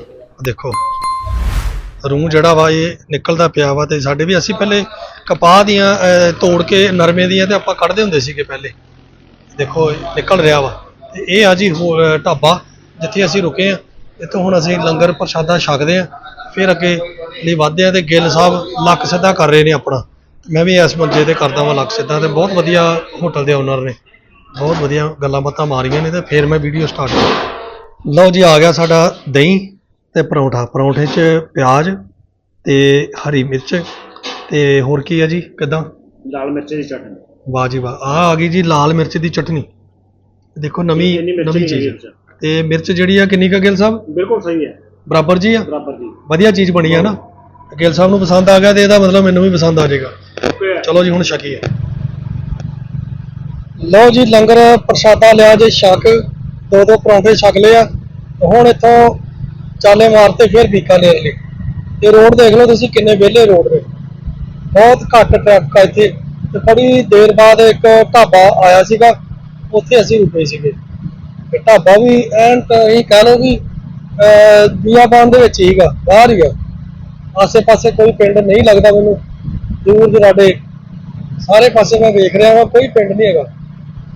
ਦੇਖੋ। ਰੂੰ ਜਿਹੜਾ ਵਾ ਇਹ ਨਿਕਲਦਾ ਪਿਆ ਵਾ ਤੇ ਸਾਡੇ ਵੀ ਅਸੀਂ ਪਹਿਲੇ ਕਪਾਹ ਦੀਆਂ ਤੋੜ ਕੇ ਨਰਮੇ ਦੀਆਂ ਤੇ ਆਪਾਂ ਕੱਢਦੇ ਹੁੰਦੇ ਸੀਗੇ ਪਹਿਲੇ। ਦੇਖੋ ਨਿਕਲ ਰਿਹਾ ਵਾ। ਤੇ ਇਹ ਆ ਜੀ ਹੋ- ਢਾਬਾ, ਜਿੱਥੇ ਅਸੀਂ ਰੁਕੇ ਆ। ਇੱਥੋਂ ਹੁਣ ਅਸੀਂ ਲੰਗਰ ਪ੍ਰਸ਼ਾਦਾ ਛਕਦੇ ਆ। ਫਿਰ ਅੱਗੇ ਲਈ ਵਧਦੇ ਆ ਤੇ ਗਿੱਲ ਸਾਹਿਬ ਲੱਕ ਸਿੱਧਾ ਕਰ ਰਹੇ ਨੇ ਆਪਣਾ। ਮੈਂ ਵੀ ਇਸ ਮੰਜੇ ਤੇ ਕਰਦਾ ਵਾਂ ਲੱਕ ਸਿੱਧਾ ਤੇ ਬਹੁਤ ਵਧੀਆ ਹੋਟਲ ਦੇ ਓਨਰ ਨੇ। ਬਹੁਤ ਵਧੀਆ ਗੱਲਾਂ ਬਾਤਾਂ ਮਾਰੀਆਂ ਨੇ ਤੇ ਫਿਰ ਮੈਂ ਵੀਡੀਓ ਸਟਾਰਟ ਲਓ ਜੀ ਆ ਗਿਆ ਸਾਡਾ ਦਹੀਂ ਤੇ ਪਰੌਂਠਾ। ਪਰੌਂਠੇ 'ਚ ਪਿਆਜ਼ ਤੇ ਹਰੀ ਮਿਰਚ ਤੇ ਹੋਰ ਕੀ ਆ ਜੀ? ਕਿਦਾਂ? ਲਾਲ ਮਿਰਚ ਦੀ ਚਟਨੀ। ਵਾਹ ਜੀ ਵਾਹ। ਆ ਆ ਗਈ ਜੀ ਲਾਲ ਮਿਰਚ ਦੀ ਚਟਨੀ। ਦੇਖੋ ਨਵੀਂ ਨਵੀਂ ਚੀਜ਼। ਤੇ ਮਿਰਚ ਜਿਹੜੀ ਆ ਕਿੰਨੀ ਕਾ ਗਿੱਲ ਸਾਹਿਬ? ਬਿਲਕੁਲ ਸਹੀ ਹੈ। ਬਰਾਬਰ ਜੀ ਆ? ਬਰਾਬਰ ਦੀ ਵਧੀਆ ਚੀਜ਼ ਬਣੀ ਆ ਨਾ। ਗਿੱਲ ਸਾਹਿਬ ਨੂੰ ਪਸੰਦ ਆ ਗਿਆ ਤੇ ਇਹਦਾ ਮਤਲਬ ਮੈਨੂੰ ਵੀ ਪਸੰਦ ਆ ਜਾਏਗਾ। ਚਲੋ ਜੀ ਹੁਣ ਛਕੀਏ ਲਓ ਜੀ ਲੰਗਰ ਪ੍ਰਸ਼ਾਦਾ ਲਿਆ ਜੇ ਛਕ। ਦੋ ਦੋ ਪਰੌਂਠੇ ਛਕ ਲਏ ਆ। ਹੁਣ ਇੱਥੋਂ ਚਾਲੇ ਮਾਰਤੇ ਫਿਰ ਬੀਕਾਨੇਰ ਲਈ ਤੇ ਰੋਡ ਦੇਖ ਲਓ ਤੁਸੀਂ ਕਿੰਨੇ ਵਿਹਲੇ ਰੋਡ ਨੇ। ਬਹੁਤ ਘੱਟ ਟ੍ਰੈਫਿਕ ਆ ਇੱਥੇ। ਤੇ ਬੜੀ ਦੇਰ ਬਾਅਦ ਇੱਕ ਢਾਬਾ ਆਇਆ ਸੀਗਾ ਉੱਥੇ ਅਸੀਂ ਰੁਕੇ ਸੀਗੇ। ਤੇ ਢਾਬਾ ਵੀ ਐਨ ਇਹ ਕਹਿ ਲਓ ਕਿ ਅਹ, ਬੀਆਬਾਨ ਦੇ ਵਿੱਚ ਹੀਗਾ ਬਾਹਰ ਹੀ ਆ। ਆਸੇ ਪਾਸੇ ਕੋਈ ਪਿੰਡ ਨਹੀਂ ਲੱਗਦਾ ਮੈਨੂੰ। ਦੂਰ ਦੁਰਾਡੇ ਸਾਰੇ ਪਾਸੇ ਮੈਂ ਵੇਖ ਰਿਹਾ ਹਾਂ ਕੋਈ ਪਿੰਡ ਨਹੀਂ ਹੈਗਾ।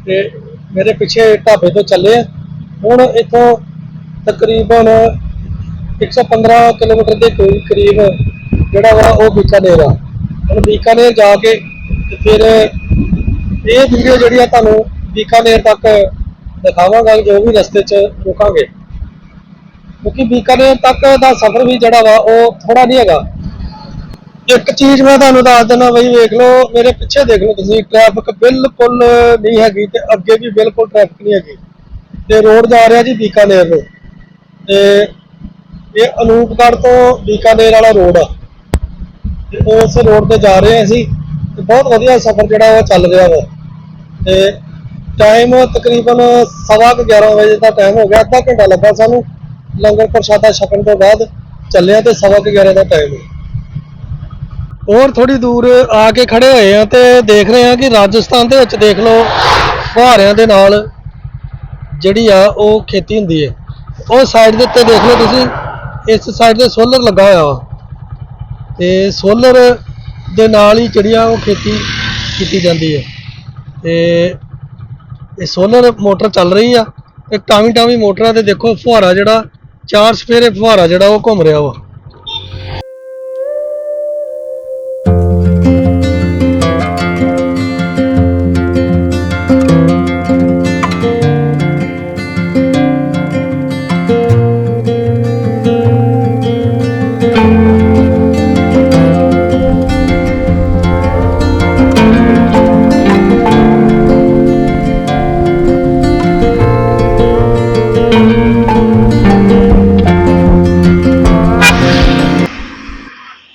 ਤੇ ਮੇਰੇ ਪਿੱਛੇ ਢਾਬੇ ਤੋਂ ਚੱਲੇ ਆ। ਹੁਣ ਇੱਥੋਂ ਤਕਰੀਬਨ 115 ਕਿਲੋਮੀਟਰ ਦੇ ਕਰੀ- ਕਰੀਬ ਜਿਹੜਾ ਵਾ ਉਹ ਬੀਕਾਨੇਰ ਆ। ਹੁਣ ਬੀਕਾਨੇਰ ਜਾ ਕੇ ਤੇ ਫਿਰ ਇਹ ਵੀਡੀਓ ਜਿਹੜੀ ਆ ਤੁਹਾਨੂੰ ਬੀਕਾਨੇਰ ਤੱਕ ਦਿਖਾਵਾਂਗਾ, ਜੋ ਵੀ ਰਸਤੇ 'ਚ ਰੁਕਾਂਗੇ। ਕਿਉਂਕਿ ਬੀਕਾਨੇਰ ਤੱਕ ਦਾ ਸਫ਼ਰ ਵੀ ਜਿਹੜਾ ਵਾ ਉਹ ਥੋੜਾ ਨਹੀਂ ਹੈਗਾ। ਇੱਕ ਚੀਜ਼ ਮੈਂ ਤੁਹਾਨੂੰ ਦੱਸ ਦਿੰਦਾ ਬਈ, ਵੇਖ ਲਓ, ਮੇਰੇ ਪਿੱਛੇ ਦੇਖ ਲਓ ਤੁਸੀਂ ਟ੍ਰੈਫਿਕ ਬਿਲਕੁਲ ਨਹੀਂ ਹੈਗੀ ਤੇ ਅੱਗੇ ਵੀ ਬਿਲਕੁਲ ਟ੍ਰੈਫਿਕ ਨਹੀਂ ਹੈਗੀ। ਤੇ ਰੋਡ ਜਾ ਰਿਹਾ ਜੀ ਬੀਕਾਨੇਰ ਨੂੰ। ਤੇ ਇਹ ਅਨੂਪਗੜ੍ਹ ਤੋਂ ਬੀਕਾਨੇਰ ਵਾਲਾ ਰੋਡ ਆ। ਤੇ ਉਸ ਰੋਡ ਤੇ ਜਾ ਰਹੇ ਹਾਂ ਅਸੀਂ, ਤੇ ਬਹੁਤ ਵਧੀਆ ਸਫ਼ਰ ਜਿਹੜਾ ਉਹ ਚੱਲ ਰਿਹਾ ਵਾ। ਤੇ ਟਾਈਮ ਤਕਰੀਬਨ ਸਵਾ ਕੁ 11 ਵਜੇ ਦਾ ਟਾਈਮ ਹੋ ਗਿਆ, ਅੱਧਾ ਘੰਟਾ ਲੱਗਾ ਸਾਨੂੰ। ਲੰਗਰ ਪ੍ਰਸ਼ਾਦਾ ਛਕਣ ਤੋਂ ਬਾਅਦ ਚੱਲਿਆ ਤੇ ਸਵਾ ਕੁ 11 ਦਾ ਟਾਈਮ ਹੈ ਹੋਰ ਥੋੜੀ ਦੂਰ ਆ ਕੇ ਖੜੇ ਹੋਏ ਆ ਤੇ ਦੇਖ ਰਹੇ ਆ ਕਿ ਰਾਜਸਥਾਨ ਦੇ ਵਿੱਚ ਦੇਖ ਲਓ ਫੁਹਾਰਿਆਂ ਦੇ ਨਾਲ ਜਿਹੜੀ ਆ ਉਹ ਖੇਤੀ ਹੁੰਦੀ ਹੈ ਉਹ ਸਾਈਡ ਦੇ ਉੱਤੇ ਦੇਖ ਲਓ ਤੁਸੀਂ, ਇਸ ਸਾਈਡ ਤੇ ਸੋਲਰ ਲੱਗਾ ਹੋਇਆ ਵਾ। ਤੇ ਸੋਲਰ ਦੇ ਨਾਲ ਹੀ ਜਿਹੜੀ ਆ ਉਹ ਖੇਤੀ ਕੀਤੀ ਜਾਂਦੀ ਹੈ ਤੇ ਇਹ ਸੋਲਰ ਮੋਟਰ ਚੱਲ ਰਹੀ ਆ ਤੇ ਟਾਵੀ ਟਾਵੀ ਮੋਟਰਾਂ ਤੇ ਦੇਖੋ ਫੁਹਾਰਾ ਜਿਹੜਾ, ਚਾਰ ਸਫੇਰੇ ਫੁਹਾਰਾ ਜਿਹੜਾ ਉਹ ਘੁੰਮ ਰਿਹਾ ਵਾ।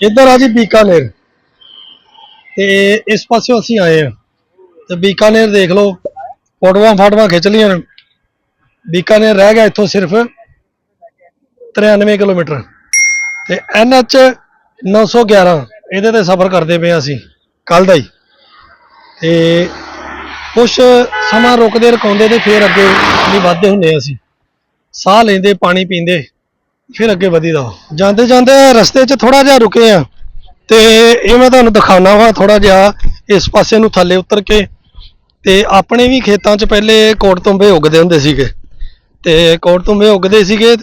ਇੱਧਰ ਆ ਜੀ ਬੀਕਾਨੇਰ। ਤੇ ਇਸ ਪਾਸਿਓਂ ਅਸੀਂ ਆਏ ਆ ਤੇ ਬੀਕਾਨੇਰ ਦੇਖ ਲਓ, ਫੋਟੋਆਂ ਫਾਟੋਆਂ ਖਿੱਚ ਲਈਆਂ ਨੇ। ਬੀਕਾਨੇਰ ਰਹਿ ਗਿਆ ਇੱਥੋਂ ਸਿਰਫ 93 ਕਿਲੋਮੀਟਰ। ਤੇ NH 911 ਇਹਦੇ ਤੇ ਸਫ਼ਰ ਕਰਦੇ ਪਏ ਹਾਂ ਅਸੀਂ ਕੱਲ ਦਾ ਹੀ। ਤੇ ਕੁਛ ਸਮਾਂ ਰੁਕਦੇ ਰਕਾਉਂਦੇ ਤੇ ਫਿਰ ਅੱਗੇ ਵੀ ਵਧਦੇ ਹੁੰਦੇ ਹਾਂ ਅਸੀਂ। ਸਾਹ ਲੈਂਦੇ, ਪਾਣੀ ਪੀਂਦੇ। ਫਿਰ ਅੱਗੇ ਵਧੀਦਾ। ਜਾਂਦੇ ਜਾਂਦੇ ਰਸਤੇ 'ਚ ਥੋੜਾ ਜਿਹਾ ਰੁਕੇ ਆ ਤੇ ਇਹ ਮੈਂ ਤੁਹਾਨੂੰ ਦਿਖਾਉਣਾ ਵਾ ਥੋੜਾ ਜਿਹਾ ਇਸ ਪਾਸੇ ਨੂੰ ਥੱਲੇ ਉਤਰ ਕੇ ਤੇ ਆਪਣੇ ਵੀ ਖੇਤਾਂ 'ਚ ਪਹਿਲੇ ਕੋਟ ਤੁੰਬੇ ਉੱਗਦੇ ਹੁੰਦੇ ਸੀਗੇ। ਤੇ ਕੋਟ ਤੁੰਬੇ ਉੱਗਦੇ ਸੀਗੇ,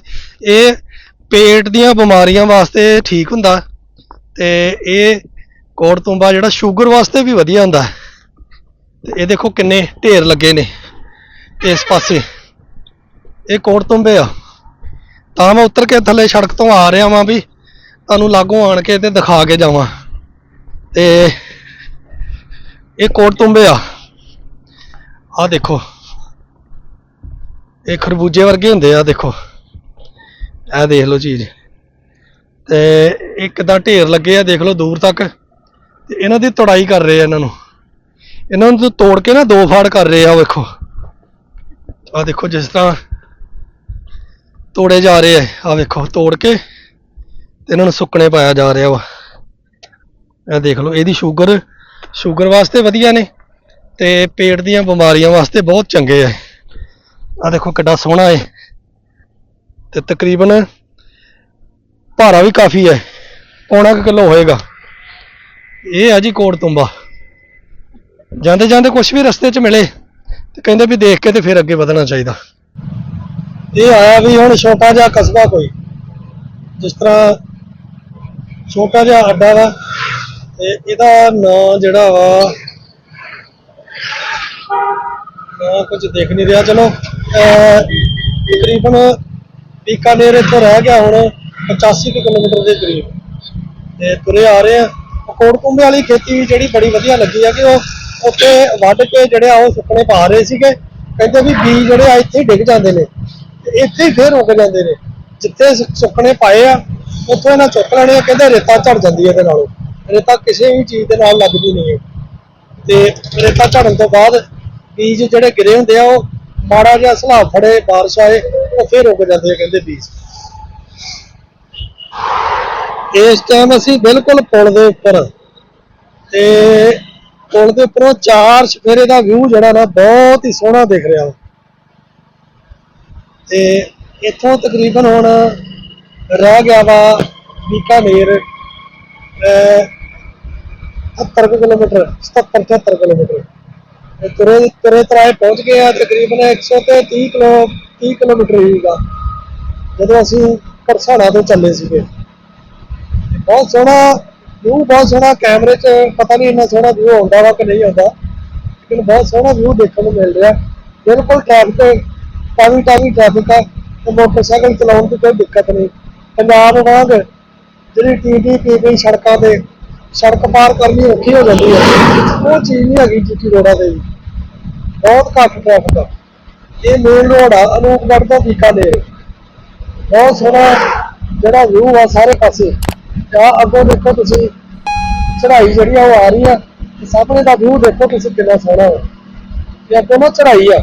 ਇਹ ਪੇਟ ਦੀਆਂ ਬਿਮਾਰੀਆਂ ਵਾਸਤੇ ਠੀਕ ਹੁੰਦਾ ਤੇ ਇਹ ਕੋਟ ਤੁੰਬਾ ਜਿਹੜਾ ਸ਼ੂਗਰ ਵਾਸਤੇ ਵੀ ਵਧੀਆ ਹੁੰਦਾ। ਹੈ। ਤੇ ਇਹ ਦੇਖੋ ਕਿੰਨੇ ਢੇਰ ਲੱਗੇ ਨੇ ਇਸ ਪਾਸੇ। ਇਹ ਕੋਟ ਤੁੰਬੇ ਆ। ਤਾਂ ਮੈਂ ਉਤਰ ਕੇ ਥੱਲੇ ਸੜਕ ਤੋਂ ਆ ਰਿਹਾ ਵਾਂ ਵੀ ਤੁਹਾਨੂੰ ਲਾਗੋਂ ਆਣ ਕੇ ਤੇ ਦਿਖਾ ਕੇ ਜਾਵਾਂ। ਤੇ ਇਹ ਕੋਟ ਤੁੰਬੇ ਆ। ਆ ਦੇਖੋ। ਇਹ ਖਰਬੂਜੇ ਵਰਗੇ ਹੁੰਦੇ ਆ, ਦੇਖੋ। ਇਹ ਦੇਖ ਲਓ ਚੀਜ਼। ਤੇ ਇੱਕ ਤਾਂ ਢੇਰ ਲੱਗੇ ਆ, ਦੇਖ ਲਓ ਦੂਰ ਤੱਕ। ਤੇ ਇਹਨਾਂ ਦੀ ਤੋੜਾਈ ਕਰ ਰਹੇ ਆ ਇਹਨਾਂ ਨੂੰ। ਇਹਨਾਂ ਨੂੰ ਤੋੜ ਕੇ ਨਾ ਦੋ ਫਾੜ ਕਰ ਰਹੇ ਆ ਵੇਖੋ। ਆ ਦੇਖੋ ਜਿਸ ਤਰ੍ਹਾਂ ਤੋੜੇ ਜਾ ਰਹੇ ਆ। ਆ ਵੇਖੋ, ਤੋੜ ਕੇ ਤੇ ਇਹਨਾਂ ਨੂੰ ਸੁੱਕਣੇ ਪਾਇਆ ਜਾ ਰਿਹਾ ਵਾ। ਇਹ ਦੇਖ ਲਓ, ਇਹਦੀ ਸ਼ੂਗਰ ਸ਼ੂਗਰ ਵਾਸਤੇ ਵਧੀਆ ਨੇ ਤੇ ਪੇਟ ਦੀਆਂ ਬਿਮਾਰੀਆਂ ਵਾਸਤੇ ਬਹੁਤ ਚੰਗੇ ਆ। ਆ ਦੇਖੋ, ਕਿੱਡਾ ਸੋਹਣਾ ਹੈ ਤੇ ਤਕਰੀਬਨ ਭਾਰਾ ਵੀ ਕਾਫੀ ਹੈ ਪੌਣਾ ਕੁ ਕਿਲੋ ਹੋਏਗਾ। ਇਹ ਆ ਜੀ ਕੋਟ ਤੁੰਬਾ। ਜਾਂਦੇ ਜਾਂਦੇ ਕੁਝ ਵੀ ਰਸਤੇ 'ਚ ਮਿਲੇ ਤੇ ਕਹਿੰਦੇ ਵੀ ਦੇਖ ਕੇ ਤੇ ਫਿਰ ਅੱਗੇ ਵਧਣਾ ਚਾਹੀਦਾ। ਇਹ ਆਇਆ ਵੀ ਹੁਣ ਛੋਟਾ ਜਿਹਾ ਕਸਬਾ ਕੋਈ, ਜਿਸ ਤਰ੍ਹਾਂ ਛੋਟਾ ਜਿਹਾ ਅੱਡਾ ਵਾ, ਤੇ ਇਹਦਾ ਨਾਂ ਜਿਹੜਾ ਵਾ, ਨਾਂ ਕੁਝ ਦਿਖ ਨਹੀਂ ਰਿਹਾ, ਚਲੋ, ਅਹ ਤਕਰੀਬਨ ਬੀਕਾਨੇਰ ਇੱਥੋਂ ਰਹਿ ਗਿਆ ਹੁਣ 85 ਕੁ ਕਿਲੋਮੀਟਰ ਦੇ ਕਰੀਬ, ਤੇ ਤੁਰੇ ਆ ਰਹੇ ਆ। ਕੋਟਕੁੰਬੇ ਵਾਲੀ ਖੇਤੀ ਵੀ ਜਿਹੜੀ ਬੜੀ ਵਧੀਆ ਲੱਗੀ ਆ ਕਿ ਉਹ ਉੱਥੇ ਵੱਢ ਕੇ ਜਿਹੜੇ ਆ ਉਹ ਸੁੱਕਣੇ ਪਾ ਰਹੇ ਸੀਗੇ, ਕਹਿੰਦੇ ਵੀ ਬੀਜ ਜਿਹੜੇ ਆ ਇੱਥੇ ਹੀ ਡਿੱਗ ਜਾਂਦੇ ਨੇ। ਇੱਥੇ ਹੀ ਫੇਰ ਰੁਕ ਜਾਂਦੇ ਨੇ। ਜਿੱਥੇ ਸੁੱਕਣੇ ਪਾਏ ਆ, ਉੱਥੋਂ ਇਹਨਾਂ ਚੁੱਕ ਲੈਣੇ ਆ, ਕਹਿੰਦੇ ਰੇਤਾ ਝੜ ਜਾਂਦੀ ਹੈ ਇਹਦੇ ਨਾਲੋਂ। ਰੇਤਾ ਕਿਸੇ ਵੀ ਚੀਜ਼ ਦੇ ਨਾਲ ਲੱਗਦੀ ਨਹੀਂ ਹੈ। ਤੇ ਰੇਤਾ ਝੜਨ ਤੋਂ ਬਾਅਦ ਬੀਜ ਜਿਹੜੇ ਗਿਰੇ ਹੁੰਦੇ ਆ, ਉਹ ਮਾੜਾ ਜਿਹਾ ਸਲਾਬ ਫੜੇ, ਬਾਰਿਸ਼ ਆਏ, ਉਹ ਫੇਰ ਰੁਕ ਜਾਂਦੇ ਆ ਕਹਿੰਦੇ ਬੀਜ। ਇਸ ਟਾਈਮ ਅਸੀਂ ਬਿਲਕੁਲ ਪੁਲ ਦੇ ਉੱਪਰ, ਤੇ ਪੁਲ ਦੇ ਉੱਪਰੋਂ ਚਾਰ ਸਫੇਰੇ ਦਾ ਵਿਊ ਜਿਹੜਾ ਨਾ ਬਹੁਤ ਹੀ ਸੋਹਣਾ ਦਿਖ ਰਿਹਾ। ਵਾ। ਤੇ ਇੱਥੋਂ ਤਕਰੀਬਨ ਹੁਣ ਰਹਿ ਗਿਆ ਵਾ ਬੀਕਾਨੇਰ, ਅਹ 70 ਕੁ ਕਿਲੋਮੀਟਰ 77 78 ਕਿਲੋਮੀਟਰ। ਤੇ ਤੁਰੇ ਤੁਰੇ ਤਰਾਏ ਪਹੁੰਚ ਗਏ ਆ ਤਕਰੀਬਨ 100 ਤੇ 30 ਕਿਲੋ 30 ਕਿਲੋਮੀਟਰ ਹੀਗਾ ਜਦੋਂ ਅਸੀਂ ਕਰਸਾਣਾ ਤੋਂ ਚੱਲੇ ਸੀਗੇ। ਬਹੁਤ ਸੋਹਣਾ ਵਿਊ, ਬਹੁਤ ਸੋਹਣਾ ਕੈਮਰੇ 'ਚ, ਪਤਾ ਨਹੀਂ ਇੰਨਾ ਸੋਹਣਾ ਵਿਊ ਆਉਂਦਾ ਵਾ ਕਿ ਨਹੀਂ ਆਉਂਦਾ। ਲੇਕਿਨ ਬਹੁਤ ਸੋਹਣਾ ਵਿਊ ਦੇਖਣ ਨੂੰ ਮਿਲ ਰਿਹਾ। ਬਿਲਕੁਲ ਟ੍ਰੈਫਿਕ ਕਾਫੀ ਕਾਫੀ ਟ੍ਰੈਫਿਕ ਆ, ਤੇ ਮੋਟਰਸਾਈਕਲ ਚਲਾਉਣ ਦੀ ਕੋਈ ਦਿੱਕਤ ਨਹੀਂ। ਪੰਜਾਬ ਵਾਂਗ ਜਿਹੜੀ ਟੀਟੀ ਪੀਪੀ ਸੜਕਾਂ ਤੇ ਸੜਕ ਪਾਰ ਕਰਨੀ ਔਖੀ ਹੋ ਜਾਂਦੀ ਹੈ। ਉਹ ਚੀਜ਼ ਨਹੀਂ ਹੈਗੀ ਜੀਟੀ ਰੋਡਾਂ ਤੇ ਬਹੁਤ ਘੱਟ ਟ੍ਰੈਫਿਕ ਆ। ਇਹ ਮੇਨ ਰੋਡ ਆ, ਅਨੂਪਗੜ੍ਹ ਤੋਂ ਬੀਕਾਨੇਰ। ਬਹੁਤ ਸੋਹਣਾ ਜਿਹੜਾ ਵਿਊ ਆ ਸਾਰੇ ਪਾਸੇ। ਆ ਅੱਗੋਂ ਦੇਖੋ ਤੁਸੀਂ, ਚੜ੍ਹਾਈ ਜਿਹੜੀ ਆ ਉਹ ਆ ਰਹੀ ਆ। ਸਾਹਮਣੇ ਦਾ ਵਿਊ ਦੇਖੋ ਤੁਸੀਂ ਕਿੰਨਾ ਸੋਹਣਾ। ਹੈ ਤੇ ਅੱਗੋਂ ਨਾ ਚੜ੍ਹਾਈ ਆ।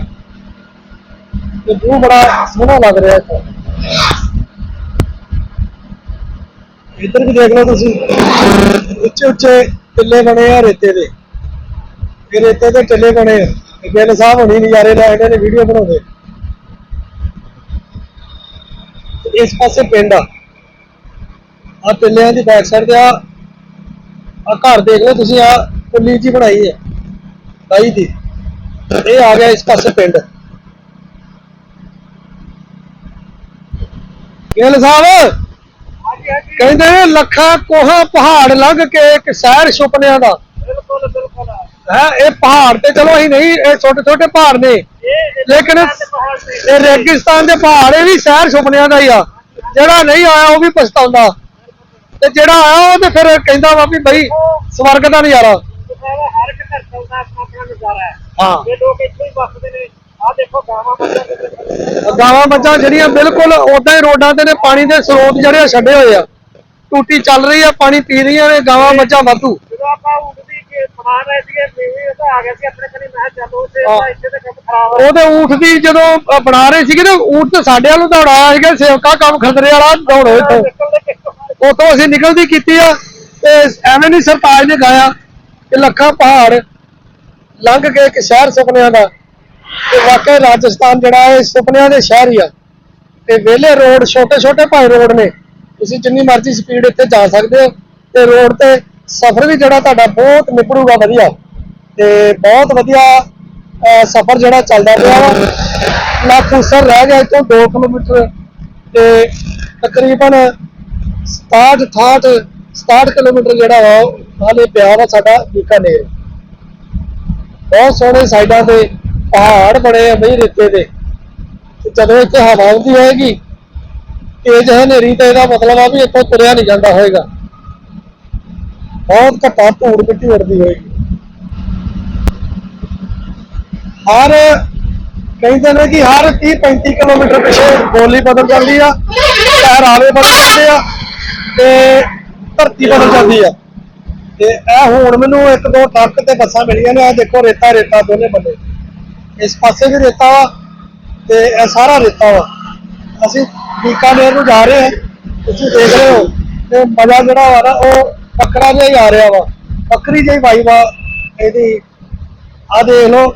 ਤੇ ਵਿਊ ਬੜਾ ਸੋਹਣਾ ਲੱਗ ਰਿਹਾ ਇੱਥੇ। ਇੱਧਰ ਵੀ ਦੇਖ ਲਓ ਤੁਸੀਂ। ਉੱਚੇ ਉੱਚੇ ਟਿੱਲੇ ਬਣੇ ਆ ਰੇਤੇ ਦੇ। ਇਹ ਰੇਤੇ ਦੇ ਟਿੱਲੇ ਬਣੇ ਆ। ਗਿੱਲ ਸਾਹਿਬ ਹੋਣੀ ਨਜ਼ਾਰੇ ਲੈ ਰਹੇ ਨੇ, ਵੀਡੀਓ ਬਣਾਉਂਦੇ। ਇਸ ਪਾਸੇ ਪਿੰਡ ਆ। ਆ ਟਿੱਲਿਆਂ ਦੀ ਬੈਕ ਸਾਈਡ ਤੇ ਆ। ਆ ਘਰ ਦੇਖ ਲਓ ਤੁਸੀਂ ਆ ਕੁੱਲੀ ਜੀ ਬਣਾਈ ਹੈ। ਬਾਈ ਦੀ। ਇਹ ਆ ਗਿਆ ਇਸ ਪਾਸੇ ਪਿੰਡ। ਗਿੱਲ ਸਾਹਿਬ ਕਹਿੰਦੇ ਲੱਖਾਂ ਕੋਹਾਂ ਪਹਾੜ ਲੰਘ ਕੇ ਇੱਕ ਸ਼ਹਿਰ ਸੁਪਨਿਆਂ ਦਾ। ਬਿਲਕੁਲ ਬਿਲਕੁਲ। ਹੈ ਇਹ ਪਹਾੜ ਤੇ ਚਲੋ ਅਸੀਂ ਨਹੀਂ ਇਹ ਛੋਟੇ ਛੋਟੇ ਪਹਾੜ ਨੇ। ਲੇਕਿਨ ਇਹ ਰੇਗਿਸਤਾਨ ਦੇ ਪਹਾੜ ਇਹ ਵੀ ਸ਼ਹਿਰ ਸੁਪਨਿਆਂ ਦਾ ਹੀ ਆ। ਜਿਹੜਾ ਨਹੀਂ ਆਇਆ ਉਹ ਵੀ ਪਛਤਾਉਂਦਾ। ਤੇ ਜਿਹੜਾ ਆਇਆ ਉਹ ਤੇ ਫਿਰ ਕਹਿੰਦਾ ਵਾ ਵੀ ਬਈ ਸਵਰਗ ਦਾ ਨਜ਼ਾਰਾ। ਹਰ ਇੱਕ ਘਰ ਦਾ ਆਪਣਾ ਆਪਣਾ ਨਜ਼ਾਰਾ ਹੈ। ਹਾਂ। ਇਹ ਲੋਕ ਇੱਥੇ ਹੀ ਵਸਦੇ ਨੇ ਦੇਖੋ ਗਾਵਾਂ ਮੱਝਾਂ ਕਿੱਥੇ ਗਾਵਾਂ ਮੱਝਾਂ ਜਿਹੜੀਆਂ ਬਿਲਕੁਲ ਉਦਾਂ ਹੀ ਰੋਡਾਂ ਤੇ ਨੇ ਪਾਣੀ ਦੇ ਸਰੋਤ ਜਿਹੜੇ ਛੱਡੇ ਹੋਏ ਆ। ਟੂਟੀ ਚੱਲ ਰਹੀ ਆ ਪਾਣੀ ਪੀ ਰਹੀਆਂ ਨੇ ਗਾਵਾਂ ਮੱਝਾਂ ਵਾਧੂ। ਜਦੋਂ ਆਪਾਂ ਊਠ ਦੀ ਕੇ ਬਣਾ ਰਹੇ ਸੀਗੇ ਮੇਵੇ ਉਹ ਤਾਂ ਆ ਗਿਆ ਸੀ ਆਪਣੇ ਕਨੀ ਮੈਂ ਕਿਹਾ ਚੱਲ ਉੱਥੇ ਹਾਂ। ਤਾਂ ਇੱਥੇ ਤਾਂ ਕੰਮ ਖਰਾਬ ਉਹਦੇ ਊਠ ਦੀ ਜਦੋਂ ਬਣਾ ਰਹੇ ਸੀਗੇ ਤੇ ਊਠ ਤੇ ਸਾਡੇ ਵੱਲੋਂ ਦੌੜਾਇਆ ਸੀਗਾ ਸੇਵਕਾ ਕੰਮ ਖਤਰੇ ਵਾਲਾ ਦੌੜੋ ਇੱਥੋਂ। ਉਤੋਂ ਅਸੀਂ ਨਿਕਲਦੀ ਕੀਤੀ ਆ ਤੇ ਐਵੇਂ ਨਹੀਂ ਸਰਤਾਜ ਨੇ ਗਾਇਆ ਕਿ ਲੱਖਾਂ ਪਹਾੜ ਲੰਘ ਕੇ ਇੱਕ ਸ਼ਹਿਰ ਸੁਪਨਿਆਂ ਦਾ। ਤੇ ਵਾਕਈ ਰਾਜਸਥਾਨ ਜਿਹੜਾ ਹੈ, ਇਹ ਸੁਪਨਿਆਂ ਦੇ ਸ਼ਹਿਰ ਹੀ ਆ। ਤੇ ਵਿਹਲੇ ਰੋਡ ਛੋਟੇ ਛੋਟੇ ਭਾਈ ਰੋਡ ਨੇ। ਤੁਸੀਂ ਜਿੰਨੀ ਮਰਜ਼ੀ ਸਪੀਡ ਇੱਥੇ ਜਾ ਸਕਦੇ ਹੋ। ਤੇ ਰੋਡ ਤੇ ਸਫ਼ਰ ਵੀ ਜਿਹੜਾ ਤੁਹਾਡਾ ਬਹੁਤ ਨਿਪੜੂਗਾ ਵਧੀਆ। ਤੇ ਬਹੁਤ ਵਧੀਆ ਸਫ਼ਰ ਜਿਹੜਾ ਚੱਲਦਾ ਪਿਆ ਵਾ। ਲਾਖੂਸਰ ਰਹਿ ਗਿਆ ਇੱਥੋਂ 2 ਕਿਲੋਮੀਟਰ। ਤੇ ਤਕਰੀਬਨ 67 68 67 ਕਿਲੋਮੀਟਰ ਜਿਹੜਾ ਵਾ ਹਾਲੇ ਪਿਆ ਵਾ ਸਾਡਾ ਬੀਕਾਨੇਰ। ਬਹੁਤ ਸੋਹਣੇ ਸਾਈਡਾਂ ਤੇ ਪਹਾੜ ਬਣੇ ਆ ਬਈ ਰੇਤੇ ਦੇ। ਜਦੋਂ ਇੱਥੇ ਹਵਾ ਆਉਂਦੀ ਹੋਏਗੀ ਤੇਜ਼ ਹਨੇਰੀ ਤੇ ਇਹਦਾ ਮਤਲਬ ਆ ਵੀ ਇੱਥੋਂ ਤੁਰਿਆ ਨਹੀਂ ਜਾਂਦਾ ਹੋਏਗਾ। ਬਹੁਤ ਘੱਟਾ ਧੂੜ ਮਿੱਟੀ ਉੜਦੀ ਹੋਏਗੀ। ਹਰ ਕਹਿੰਦੇ ਨੇ ਕਿ ਹਰ 30 35 ਕਿਲੋਮੀਟਰ ਪਿੱਛੇ ਬੋਲੀ ਬਦਲ ਜਾਂਦੀ ਆ ਪਹਿਰਾਵੇ ਬਦਲ ਜਾਂਦੇ ਆ, ਤੇ ਧਰਤੀ ਬਦਲ ਜਾਂਦੀ ਆ। ਤੇ ਇਹ ਹੁਣ ਮੈਨੂੰ ਇੱਕ ਦੋ ਟਰੱਕ ਤੇ ਬੱਸਾਂ ਮਿਲੀਆਂ ਨੇ ਆ ਦੇਖੋ ਰੇਤਾ ਰੇਤਾ ਦੋਨੇ ਬੰਦੇ। ਇਸ ਪਾਸੇ ਵੀ ਰੇਤਾ ਵਾ ਤੇ ਇਹ ਸਾਰਾ ਰੇਤਾ ਵਾ। ਅਸੀਂ ਬੀਕਾਨੇਰ ਨੂੰ ਜਾ ਰਹੇ ਹਾਂ। ਤੁਸੀਂ ਦੇਖ ਰਹੇ ਹੋ ਤੇ ਮਜ਼ਾ ਜਿਹੜਾ ਵਾ ਨਾ, ਉਹ ਬੱਕਰਾ ਜਿਹਾ ਹੀ ਆ ਰਿਹਾ ਵਾ। ਬੱਕਰੀ ਜਿਹੀ ਵਾਈ ਵਾ ਇਹਦੀ। ਆ ਦੇਖ ਲਓ।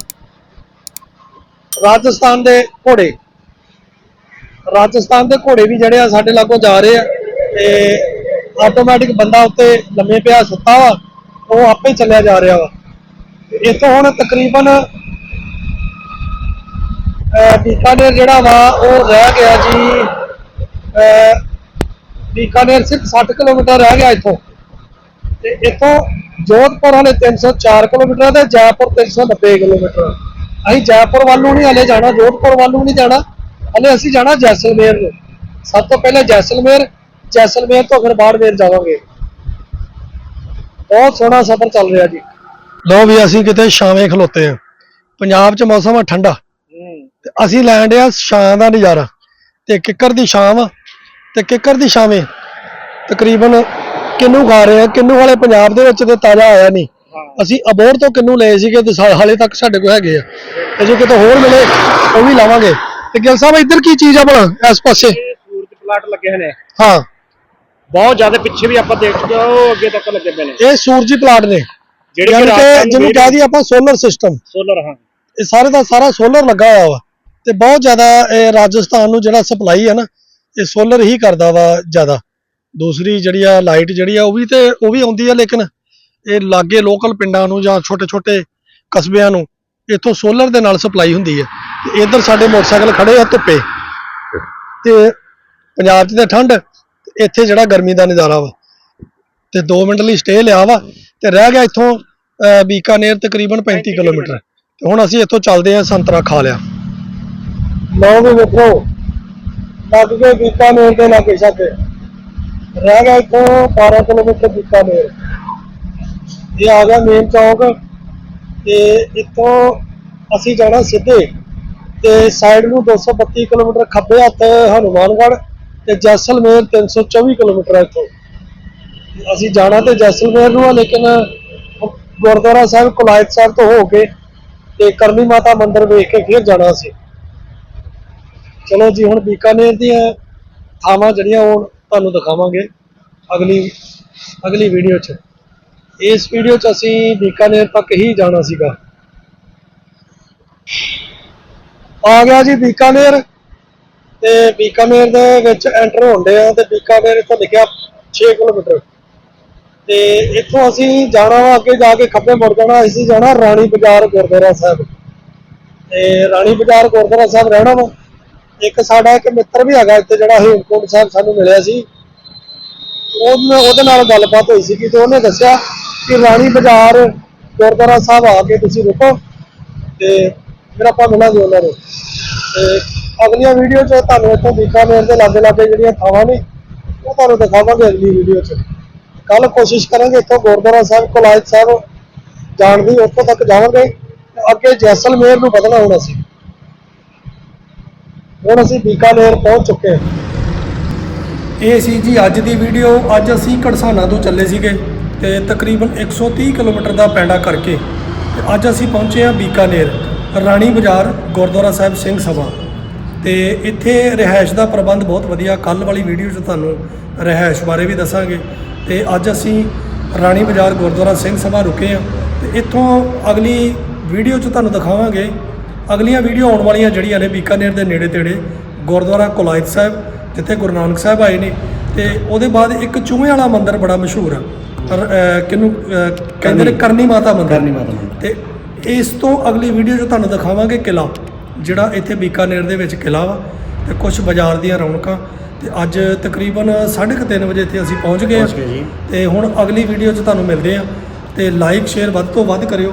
ਰਾਜਸਥਾਨ ਦੇ ਘੋੜੇ। ਰਾਜਸਥਾਨ ਦੇ ਘੋੜੇ ਵੀ ਜਿਹੜੇ ਆ ਸਾਡੇ ਲਾਗੋਂ ਜਾ ਰਹੇ ਆ ਤੇ ਆਟੋਮੈਟਿਕ ਬੰਦਾ ਉੱਤੇ ਲੰਮੇ ਪਿਆ ਸੁੱਤਾ ਵਾ, ਉਹ ਆਪੇ ਚੱਲਿਆ ਜਾ ਰਿਹਾ ਵਾ। ਇੱਥੋਂ ਹੁਣ ਤਕਰੀਬਨ ਬੀਕਾਨੇਰ ਜਿਹੜਾ ਵਾ, ਉਹ ਰਹਿ ਗਿਆ ਜੀ ਬੀਕਾਨੇਰ ਸਿਰਫ 60 ਕਿਲੋਮੀਟਰ ਰਹਿ ਗਿਆ ਇੱਥੋਂ। ਤੇ ਇੱਥੋਂ ਜੋਧਪੁਰ ਹਲੇ 304 ਕਿਲੋਮੀਟਰ ਤੇ ਜੈਪੁਰ 390 ਕਿਲੋਮੀਟਰ। ਅਸੀਂ ਜੈਪੁਰ ਵੱਲ ਨੂੰ ਨਹੀਂ, ਹਲੇ ਜਾਣਾ, ਜੋਧਪੁਰ ਵੱਲ ਨੂੰ ਨਹੀਂ ਜਾਣਾ। ਹਲੇ ਅਸੀਂ ਜਾਣਾ ਜੈਸਲਮੇਰ ਨੂੰ। ਸਭ ਤੋਂ ਪਹਿਲਾਂ ਜੈਸਲਮੇਰ ਜੈਸਲਮੇਰ ਤੋਂ ਫਿਰ ਬਾੜਵੇਰ ਜਾਵਾਂਗੇ। ਬਹੁਤ ਸੋਹਣਾ ਸਫ਼ਰ ਚੱਲ ਰਿਹਾ ਜੀ। ਲੋ ਵੀ ਅਸੀਂ ਕਿਤੇ ਛਾਵੇਂ ਖਲੋਤੇ ਆ ਪੰਜਾਬ 'ਚ ਮੌਸਮ ਆ ਠੰਡਾ। ਤੇ ਅਸੀਂ ਲੈਣ ਡਿਆ ਛਾਂ ਦਾ ਨਜ਼ਾਰਾ ਤੇ ਕਿੱਕਰ ਦੀ ਵਾ ਤੇ ਕਿੱਕਰ ਦੀ ਛਾਵੇਂ ਤਕਰੀਬਨ ਕਿੰਨੂ ਖਾ ਰਹੇ ਆ ਕਿੰਨੂ ਵਾਲੇ ਪੰਜਾਬ ਦੇ ਵਿੱਚ ਤੇ ਤਾਜ਼ਾ ਆਇਆ ਨਹੀਂ। ਅਸੀਂ ਅਬੋਰ ਤੋਂ ਕਿੰਨੂ ਲਏ ਸੀਗੇ ਤੇ ਸਾ- ਹਾਲੇ ਤੱਕ ਸਾਡੇ ਕੋਲ ਹੈਗੇ ਆ। ਤੇ ਜੇ ਕਿਤੇ ਹੋਰ ਮਿਲੇ ਉਹ ਵੀ ਲਾਵਾਂਗੇ। ਤੇ ਗਿਲ ਸਾਹਿਬ ਇੱਧਰ ਕੀ ਚੀਜ਼ ਆ ਭਲਾ ਇਸ ਪਾਸੇ? ਸੂਰਜ ਪਲਾਟ ਲੱਗੇ ਹੋਏ ਨੇ। ਹਾਂ। ਬਹੁਤ ਜ਼ਿਆਦਾ ਪਿੱਛੇ ਵੀ ਆਪਾਂ ਦੇਖ ਚੁੱਕੇ ਹਾਂ, ਉਹ ਅੱਗੇ ਤੱਕ ਲੱਗੇ ਪਏ ਨੇ। ਇਹ ਸੂਰਜੀ ਪਲਾਟ ਨੇ। ਜਿਹੜੇ ਯਾਨੀ ਕਿ ਜਿਹਨੂੰ ਕਹਿ ਦਈਏ ਆਪਾਂ ਸੋਲਰ ਸਿਸਟਮ ਸੋਲਰ ਹਾਂ। ਇਹ ਸਾਰੇ ਦਾ ਸਾਰਾ ਸੋਲਰ ਲੱਗਾ ਹੋਇਆ ਵਾ। ਤੇ ਬਹੁਤ ਜ਼ਿਆਦਾ ਇਹ ਰਾਜਸਥਾਨ ਨੂੰ ਜਿਹੜਾ ਸਪਲਾਈ ਹੈ ਨਾ ਇਹ ਸੋਲਰ ਹੀ ਕਰਦਾ ਵਾ ਜ਼ਿਆਦਾ। ਦੂਸਰੀ ਜਿਹੜੀ ਆ ਲਾਈਟ ਜਿਹੜੀ ਆ ਉਹ ਵੀ ਤੇ ਉਹ ਵੀ ਆਉਂਦੀ ਆ ਲੇਕਿਨ ਇਹ ਲਾਗੇ ਲੋਕਲ ਪਿੰਡਾਂ ਨੂੰ ਜਾਂ ਛੋਟੇ ਛੋਟੇ ਕਸਬਿਆਂ ਨੂੰ ਇੱਥੋਂ ਸੋਲਰ ਦੇ ਨਾਲ ਸਪਲਾਈ ਹੁੰਦੀ ਹੈ ਤੇ ਇੱਧਰ ਸਾਡੇ ਮੋਟਰਸਾਈਕਲ ਖੜੇ ਆ ਧੁੱਪੇ। ਤੇ ਪੰਜਾਬ 'ਚ ਤਾਂ ਠੰਡ ਇੱਥੇ ਜਿਹੜਾ ਗਰਮੀ ਦਾ ਨਜ਼ਾਰਾ ਵਾ। ਤੇ 2 ਮਿੰਟ ਲਈ ਸਟੇ ਲਿਆ ਵਾ ਤੇ ਰਹਿ ਗਿਆ ਇੱਥੋਂ ਬੀਕਾਨੇਰ ਤਕਰੀਬਨ 35 ਕਿਲੋਮੀਟਰ। ਤੇ ਹੁਣ ਅਸੀਂ ਇੱਥੋਂ ਚੱਲਦੇ ਆ ਸੰਤਰਾ ਖਾ ਲਿਆ। ਲਓ ਵੀ ਮਿੱਤਰੋ, ਲੱਗ ਗਏ ਬੀਕਾਨੇਰ ਦੇ ਲਾਗੇ ਛਾਗੇ ਰਹਿ ਗਿਆ ਇੱਥੋਂ 12 ਕਿਲੋਮੀਟਰ ਬੀਕਾਨੇਰ। ਇਹ ਆ ਗਿਆ ਮੇਨ ਚੌਕ ਤੇ ਇੱਥੋਂ ਅਸੀਂ ਜਾਣਾ ਸਿੱਧੇ ਤੇ ਸਾਈਡ ਨੂੰ 232 ਕਿਲੋਮੀਟਰ ਖੱਬੇ ਹੱਥ ਹਨੂਮਾਨਗੜ੍ਹ ਤੇ ਜੈਸਲਮੇਰ 324 ਕਿਲੋਮੀਟਰ ਹੈ ਇੱਥੋਂ। ਅਸੀਂ ਜਾਣਾ ਤੇ ਜੈਸਲਮੇਰ ਨੂੰ ਆ, ਲੇਕਿਨ ਗੁਰਦੁਆਰਾ ਸਾਹਿਬ ਕੁਲਾਇਤ ਸਾਹਿਬ ਤੋਂ ਹੋ ਕੇ ਤੇ ਕਰਨੀ ਮਾਤਾ ਮੰਦਿਰ ਵੇਖ ਕੇ ਫਿਰ ਜਾਣਾ ਸੀ ਚਲੋ ਜੀ, ਹੁਣ ਬੀਕਾਨੇਰ ਦੀਆਂ ਥਾਵਾਂ ਜਿਹੜੀਆਂ ਉਹ ਤੁਹਾਨੂੰ ਦਿਖਾਵਾਂਗੇ ਅਗਲੀ ਅਗਲੀ ਵੀਡੀਓ 'ਚ। ਇਸ ਵੀਡੀਓ 'ਚ ਅਸੀਂ ਬੀਕਾਨੇਰ ਤੱਕ ਹੀ ਜਾਣਾ ਸੀਗਾ। ਆ ਗਿਆ ਜੀ ਬੀਕਾਨੇਰ ਤੇ ਬੀਕਾਨੇਰ ਦੇ ਵਿੱਚ ਐਂਟਰ ਹੁੰਦੇ ਆ ਤੇ ਬੀਕਾਨੇਰ ਇੱਥੋਂ ਲਿਖਿਆ 6 ਕਿਲੋਮੀਟਰ। ਤੇ ਇੱਥੋਂ ਅਸੀਂ ਜਾਣਾ ਵਾ ਅੱਗੇ ਜਾ ਕੇ ਖੱਬੇ ਮੁੜ ਜਾਣਾ, ਅਸੀਂ ਜਾਣਾ ਰਾਣੀ ਬਾਜ਼ਾਰ ਗੁਰਦੁਆਰਾ ਸਾਹਿਬ। ਤੇ ਰਾਣੀ ਬਾਜ਼ਾਰ ਗੁਰਦੁਆਰਾ ਸਾਹਿਬ ਰਹਿਣਾ ਵਾ। ਇੱਕ ਸਾਡਾ ਇੱਕ ਮਿੱਤਰ ਵੀ ਹੈਗਾ ਇੱਥੇ ਜਿਹੜਾ ਹੇਮਕੁੰਟ ਸਾਹਿਬ ਸਾਨੂੰ ਮਿਲਿਆ ਸੀ। ਉਹਨੇ ਉਹਦੇ ਨਾਲ ਗੱਲਬਾਤ ਹੋਈ ਸੀ ਤੇ ਉਹਨੇ ਦੱਸਿਆ ਕਿ ਰਾਣੀ ਬਾਜ਼ਾਰ ਗੁਰਦੁਆਰਾ ਸਾਹਿਬ ਆ ਕੇ ਤੁਸੀਂ ਰੁਕੋ ਤੇ ਫਿਰ ਆਪਾਂ ਮਿਲਾਂਗੇ ਉਹਨਾਂ ਨੂੰ। ਤੇ ਅਗਲੀਆਂ ਵੀਡੀਓ 'ਚ ਤੁਹਾਨੂੰ ਇੱਥੋਂ ਬੀਕਾਨੇਰ ਦੇ ਲਾਗੇ ਲਾਗੇ ਜਿਹੜੀਆਂ ਥਾਵਾਂ ਨੇ, ਉਹ ਤੁਹਾਨੂੰ ਦਿਖਾਵਾਂਗੇ ਅਗਲੀ ਵੀਡੀਓ 'ਚ। ਕੱਲ ਕੋਸ਼ਿਸ਼ ਕਰਾਂਗੇ ਇੱਥੋਂ ਗੁਰਦੁਆਰਾ ਸਾਹਿਬ, ਕੁਲਾਇਤ ਸਾਹਿਬ ਜਾਣ ਦੀ, ਉੱਥੋਂ ਤੱਕ ਜਾਵਾਂਗੇ ਅੱਗੇ ਜੈਸਲਮੇਰ ਨੂੰ ਵਧਣਾ ਹੋਣਾ ਸੀ। ਹੁਣ ਅਸੀਂ ਬੀਕਾਨੇਰ ਪਹੁੰਚ ਚੁੱਕੇ ਹਾਂ। ਇਹ ਸੀ ਜੀ ਅੱਜ ਦੀ ਵੀਡੀਓ। ਅੱਜ ਅਸੀਂ ਕੜਸਾਨਾ ਤੋਂ ਚੱਲੇ ਸੀਗੇ ਤੇ ਤਕਰੀਬਨ 130 ਕਿਲੋਮੀਟਰ ਦਾ ਪੈਂਡਾ ਕਰਕੇ ਤੇ ਅੱਜ ਅਸੀਂ ਪਹੁੰਚੇ ਹਾਂ ਬੀਕਾਨੇਰ, ਰਾਣੀ ਬਾਜ਼ਾਰ, ਗੁਰਦੁਆਰਾ ਸਾਹਿਬ ਸਿੰਘ ਸਭਾ। ਤੇ ਇੱਥੇ ਰਿਹਾਇਸ਼ ਦਾ ਪ੍ਰਬੰਧ ਬਹੁਤ ਵਧੀਆ। ਕੱਲ ਵਾਲੀ ਵੀਡੀਓ 'ਚ ਤੁਹਾਨੂੰ ਰਿਹਾਇਸ਼ ਬਾਰੇ ਵੀ ਦੱਸਾਂਗੇ। ਤੇ ਅੱਜ ਅਸੀਂ ਰਾਣੀ ਬਾਜ਼ਾਰ, ਗੁਰਦੁਆਰਾ ਸਿੰਘ ਸਭਾ ਰੁਕੇ ਹਾਂ। ਤੇ ਇੱਥੋਂ ਅਗਲੀ ਵੀਡੀਓ 'ਚ ਤੁਹਾਨੂੰ ਦਿਖਾਵਾਂਗੇ ਅਗਲੀਆਂ ਵੀਡੀਓ ਆਉਣ ਵਾਲੀਆਂ ਜਿਹੜੀਆਂ ਨੇ ਬੀਕਾਨੇਰ ਦੇ ਨੇੜੇ ਤੇੜੇ ਗੁਰਦੁਆਰਾ ਕੁਲਾਇਤ ਸਾਹਿਬ ਜਿੱਥੇ ਗੁਰੂ ਨਾਨਕ ਸਾਹਿਬ ਆਏ ਨੇ ਤੇ ਉਹਦੇ ਬਾਅਦ ਇੱਕ ਚੂਹੇ ਵਾਲਾ ਮੰਦਿਰ ਬੜਾ ਮਸ਼ਹੂਰ ਆ। ਅਹ, ਕਹਿੰਦੇ ਨੇ ਕਰਨੀ ਮਾਤਾ ਮੰਦਿਰ। ਕਰਨੀ ਮਾਤਾ ਮੰਦਿਰ। ਤੇ ਇਸ ਤੋਂ ਅਗਲੀ ਵੀਡੀਓ 'ਚ ਤੁਹਾਨੂੰ ਦਿਖਾਵਾਂਗੇ ਕਿਲਾ ਜਿਹੜਾ ਇੱਥੇ ਬੀਕਾਨੇਰ ਦੇ ਵਿੱਚ ਕਿਲਾ ਵਾ ਤੇ ਕੁਝ ਬਾਜ਼ਾਰ ਦੀਆਂ ਰੌਣਕਾਂ। ਤੇ ਅੱਜ ਤਕਰੀਬਨ 3:30 ਵਜੇ ਇੱਥੇ ਅਸੀਂ ਪਹੁੰਚ ਗਏ ਹਾਂ। ਤੇ ਹੁਣ ਅਗਲੀ ਵੀਡੀਓ 'ਚ ਤੁਹਾਨੂੰ ਮਿਲਦੇ ਆ। ਤੇ ਲਾਈਕ ਸ਼ੇਅਰ ਵੱਧ ਤੋਂ ਵੱਧ ਕਰਿਓ।